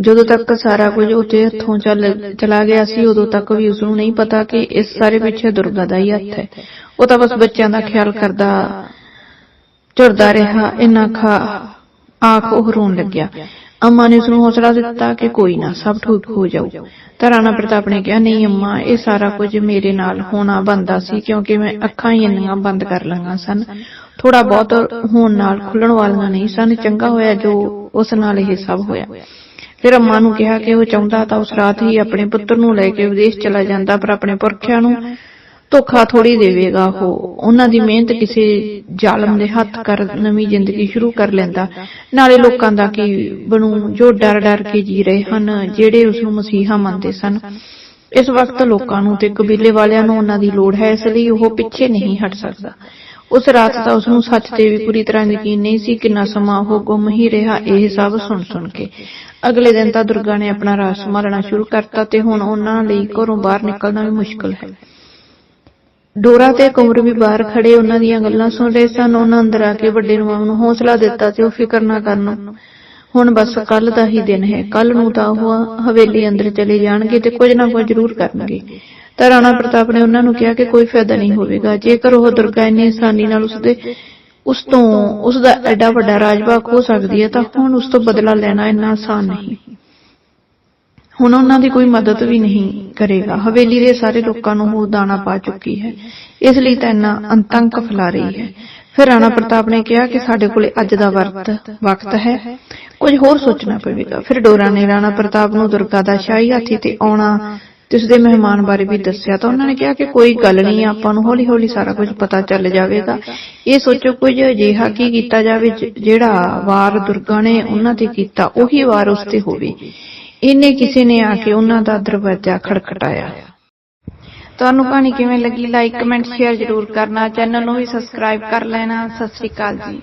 ਜਦੋਂ ਤੱਕ ਸਾਰਾ ਕੁਝ ਉਤੇ ਹੱਥੋਂ ਚੱਲ, ਚਲਾ ਗਿਆ ਸੀ, ਉਦੋਂ ਤੱਕ ਵੀ ਉਸ ਨੂੰ ਨਹੀਂ ਪਤਾ ਕਿ ਇਸ ਸਾਰੇ ਪਿੱਛੇ ਦੁਰਗਾ ਦਾ ਹੀ ਹੱਥ ਹੈ। ਉਹ ਤਾਂ ਬਸ ਬੱਚਿਆਂ ਦਾ ਖਿਆਲ ਕਰਦਾ, ਝੁਰਦਾ ਰਿਹਾ, ਇੰਨਾ ਖਾ ਆਖ ਉਹ ਰੋਣ ਲੱਗਿਆ। ਅੰਮਾ ਨੇ ਉਸਨੂੰ ਹੌਸਲਾ ਦਿੱਤਾ ਕਿ ਕੋਈ ਨਾ, ਸਭ ਠੀਕ ਹੋ ਜਾਊ। ਤਾਂ ਰਾਣਾ ਪ੍ਰਤਾਪ ਨੇ ਕਿਹਾ, ਨਹੀਂ ਅੰਮਾ, ਇਹ ਸਾਰਾ ਕੁਝ ਮੇਰੇ ਨਾਲ ਹੋਣਾ ਬੰਦਾ ਸੀ ਕਿਉਂਕਿ ਮੈਂ ਅੱਖਾਂ ਹੀ ਇੰਨੀਆਂ ਬੰਦ ਕਰ ਲਈਆਂ ਸਨ। ਥੋੜਾ ਬਹੁਤ ਹੋਣ ਨਾਲ ਖੁੱਲਣ ਵਾਲੀਆਂ ਨਹੀਂ ਸਨ, ਚੰਗਾ ਹੋਇਆ ਜੋ ਉਸ ਨਾਲ ਇਹ ਸਭ ਹੋਇਆ। ਫਿਰ ਅੰਮਾ ਨੂੰ ਕਿਹਾ ਕਿ ਉਹ ਚਾਹੁੰਦਾ ਤਾਂ ਉਸ ਰਾਤ ਹੀ ਆਪਣੇ ਪੁੱਤਰ ਨੂੰ ਲੈ ਕੇ ਵਿਦੇਸ਼ ਚਲਾ ਜਾਂਦਾ, ਪਰ ਆਪਣੇ ਪੁਰਖਿਆਂ ਨੂੰ ਧੋਖਾ ਥੋੜੀ ਦੇਵੇਗਾ ਉਹ। ਉਹਨਾਂ ਦੀ ਮਿਹਨਤ ਕਿਸੇ ਜ਼ਾਲਮ ਦੇ ਹੱਥ ਕਰ, ਨਵੀਂ ਜ਼ਿੰਦਗੀ ਸ਼ੁਰੂ ਕਰ ਲੈਂਦਾ। ਨਾਲੇ ਲੋਕਾਂ ਦਾ ਕੀ ਬਣੂ? ਜੋ ਡਰ ਡਰ ਕੇ ਜੀ ਰਹੇ ਹਨ, ਜਿਹੜੇ ਉਸ ਨੂੰ ਮਸੀਹਾ ਮੰਨਦੇ ਸਨ। ਇਸ ਵਕਤ ਲੋਕਾਂ ਨੂੰ ਤੇ ਕਬੀਲੇ ਵਾਲਿਆਂ ਨੂੰ ਉਹਨਾਂ ਦੀ ਲੋੜ ਹੈ, ਇਸ ਲਈ ਉਹ ਪਿੱਛੇ ਨਹੀਂ ਹਟ ਸਕਦਾ। ਉਸ ਰਾਤ ਦਾ ਉਸ ਨੂੰ ਸੱਚ ਤੇ ਵੀ ਪੂਰੀ ਤਰ੍ਹਾਂ ਯਕੀਨ ਨਹੀਂ ਸੀ ਕਿੰਨਾ ਸਮਾਂ ਉਹ ਗੁੰਮ ਹੀ ਰਿਹਾ, ਇਹ ਸਭ ਸੁਣ ਸੁਣ ਕੇ। ਅਗਲੇ ਦਿਨ ਤਾਂ ਦੁਰਗਾ ਨੇ ਆਪਣਾ ਰਾਜ ਸੰਭਾਲਣਾ ਸ਼ੁਰੂ ਕਰਤਾ ਤੇ ਹੁਣ ਉਹਨਾਂ ਲਈ ਘਰੋਂ ਬਾਹਰ ਨਿਕਲਣਾ ਵੀ ਮੁਸ਼ਕਲ ਹੈ। ਡੋਰਾ ਤੇ ਕੁਮਰ ਵੀ ਬਾਹਰ ਖੜੇ ਉਹਨਾਂ ਦੀਆਂ ਗੱਲਾਂ ਸੁਣ ਰਹੇ ਸਨ। ਉਹਨਾਂ ਅੰਦਰ ਆ ਕੇ ਵੱਡੇ ਨਵਾਬ ਨੂੰ ਹੌਸਲਾ ਦਿੱਤਾ ਤੇ ਉਹ ਫਿਕਰ ਨਾ ਕਰਨ। ਹੁਣ ਬਸ ਕੱਲ ਦਾ ਹੀ ਦਿਨ ਹੈ। ਕੱਲ ਨੂੰ ਤਾਂ ਉਹ ਹਵੇਲੀ ਅੰਦਰ ਚਲੇ ਜਾਣਗੇ ਤੇ ਕੁਝ ਨਾ ਕੁਝ ਜ਼ਰੂਰ ਕਰਨਗੇ। ਤਾਂ ਰਾਣਾ ਪ੍ਰਤਾਪ ਨੇ ਉਹਨਾਂ ਨੂੰ ਕਿਹਾ ਕਿ ਕੋਈ ਫਾਇਦਾ ਨਹੀਂ ਹੋਵੇਗਾ। ਜੇਕਰ ਉਹ ਦੁਰਗਾ ਇੰਨੀ ਆਸਾਨੀ ਨਾਲ ਉਸਦੇ, ਉਸ ਤੋਂ ਉਸ ਦਾ ਐਡਾ ਵੱਡਾ ਰਾਜਭਾਗ ਹੋ ਸਕਦੀ ਹੈ, ਤਾਂ ਹੁਣ ਉਸ ਤੋਂ ਬਦਲਾ ਲੈਣਾ ਇੰਨਾ ਆਸਾਨ ਨਹੀਂ। ਹੁਣ ਉਹਨਾਂ ਦੀ ਕੋਈ ਮਦਦ ਵੀ ਨਹੀਂ ਕਰੇਗਾ। ਹਵੇਲੀ ਦੇ ਸਾਰੇ ਲੋਕਾਂ ਨੂੰ ਉਹ ਦਾਣਾ ਪਾ ਚੁੱਕੀ ਹੈ। ਇਸ ਲਈ ਤਾਂ ਇੰਨਾ ਅੰਤੰਕ ਫੈਲਾ ਰਹੀ ਹੈ। ਫਿਰ ਰਾਣਾ ਪ੍ਰਤਾਪ ਨੇ ਕਿਹਾ ਕਿ ਸਾਡੇ ਕੋਲੇ ਅੱਜ ਦਾ ਵਕਤ ਵਕਤ ਹੈ। ਕੁਝ ਹੋਰ ਸੋਚਣਾ ਪਵੇਗਾ। ਫਿਰ ਡੋਰਾ ਨੇ ਰਾਣਾ ਪ੍ਰਤਾਪ ਨੂੰ ਦੁਰਗਾ ਦਾ ਸ਼ਾਹੀ ਹਾਥੀ ਤੇ ਆਉਣਾ ਤੇ ਉਸਦੇ ਮਹਿਮਾਨ ਬਾਰੇ ਵੀ ਦੱਸਿਆ ਤਾਂ ਉਹਨਾਂ ਨੇ ਕਿਹਾ ਕਿ ਕੋਈ ਗੱਲ ਨਹੀਂ, ਆਪਾਂ ਨੂੰ ਹੌਲੀ ਹੌਲੀ ਸਾਰਾ ਕੁਝ ਪਤਾ ਚੱਲ ਜਾਵੇਗਾ। ਇਹ ਸੋਚੋ ਕੁਝ ਅਜਿਹਾ ਕੀ ਕੀਤਾ ਜਾਵੇ ਜਿਹੜਾ ਵਾਰ ਦੁਰਗਾ ਨੇ ਉਹਨਾਂ ਤੇ ਕੀਤਾ, ਉਹੀ ਵਾਰ ਉਸ ਤੇ ਹੋਵੇ। ਇਹਨੇ ਕਿਸੇ ਨੇ ਆ ਕੇ ਉਹਨਾਂ ਦਾ ਦਰਵਾਜ਼ਾ ਖੜਖਟਾਇਆ। ਤੁਹਾਨੂੰ ਕਹਾਣੀ ਕਿਵੇਂ ਲੱਗੀ? ਲਾਈਕ ਕਮੈਂਟ ਸ਼ੇਅਰ ਜ਼ਰੂਰ ਕਰਨਾ। ਚੈਨਲ ਨੂੰ ਵੀ ਸਬਸਕ੍ਰਾਈਬ ਕਰ ਲੈਣਾ। ਸਤਿ ਸ਼੍ਰੀ ਅਕਾਲ ਜੀ।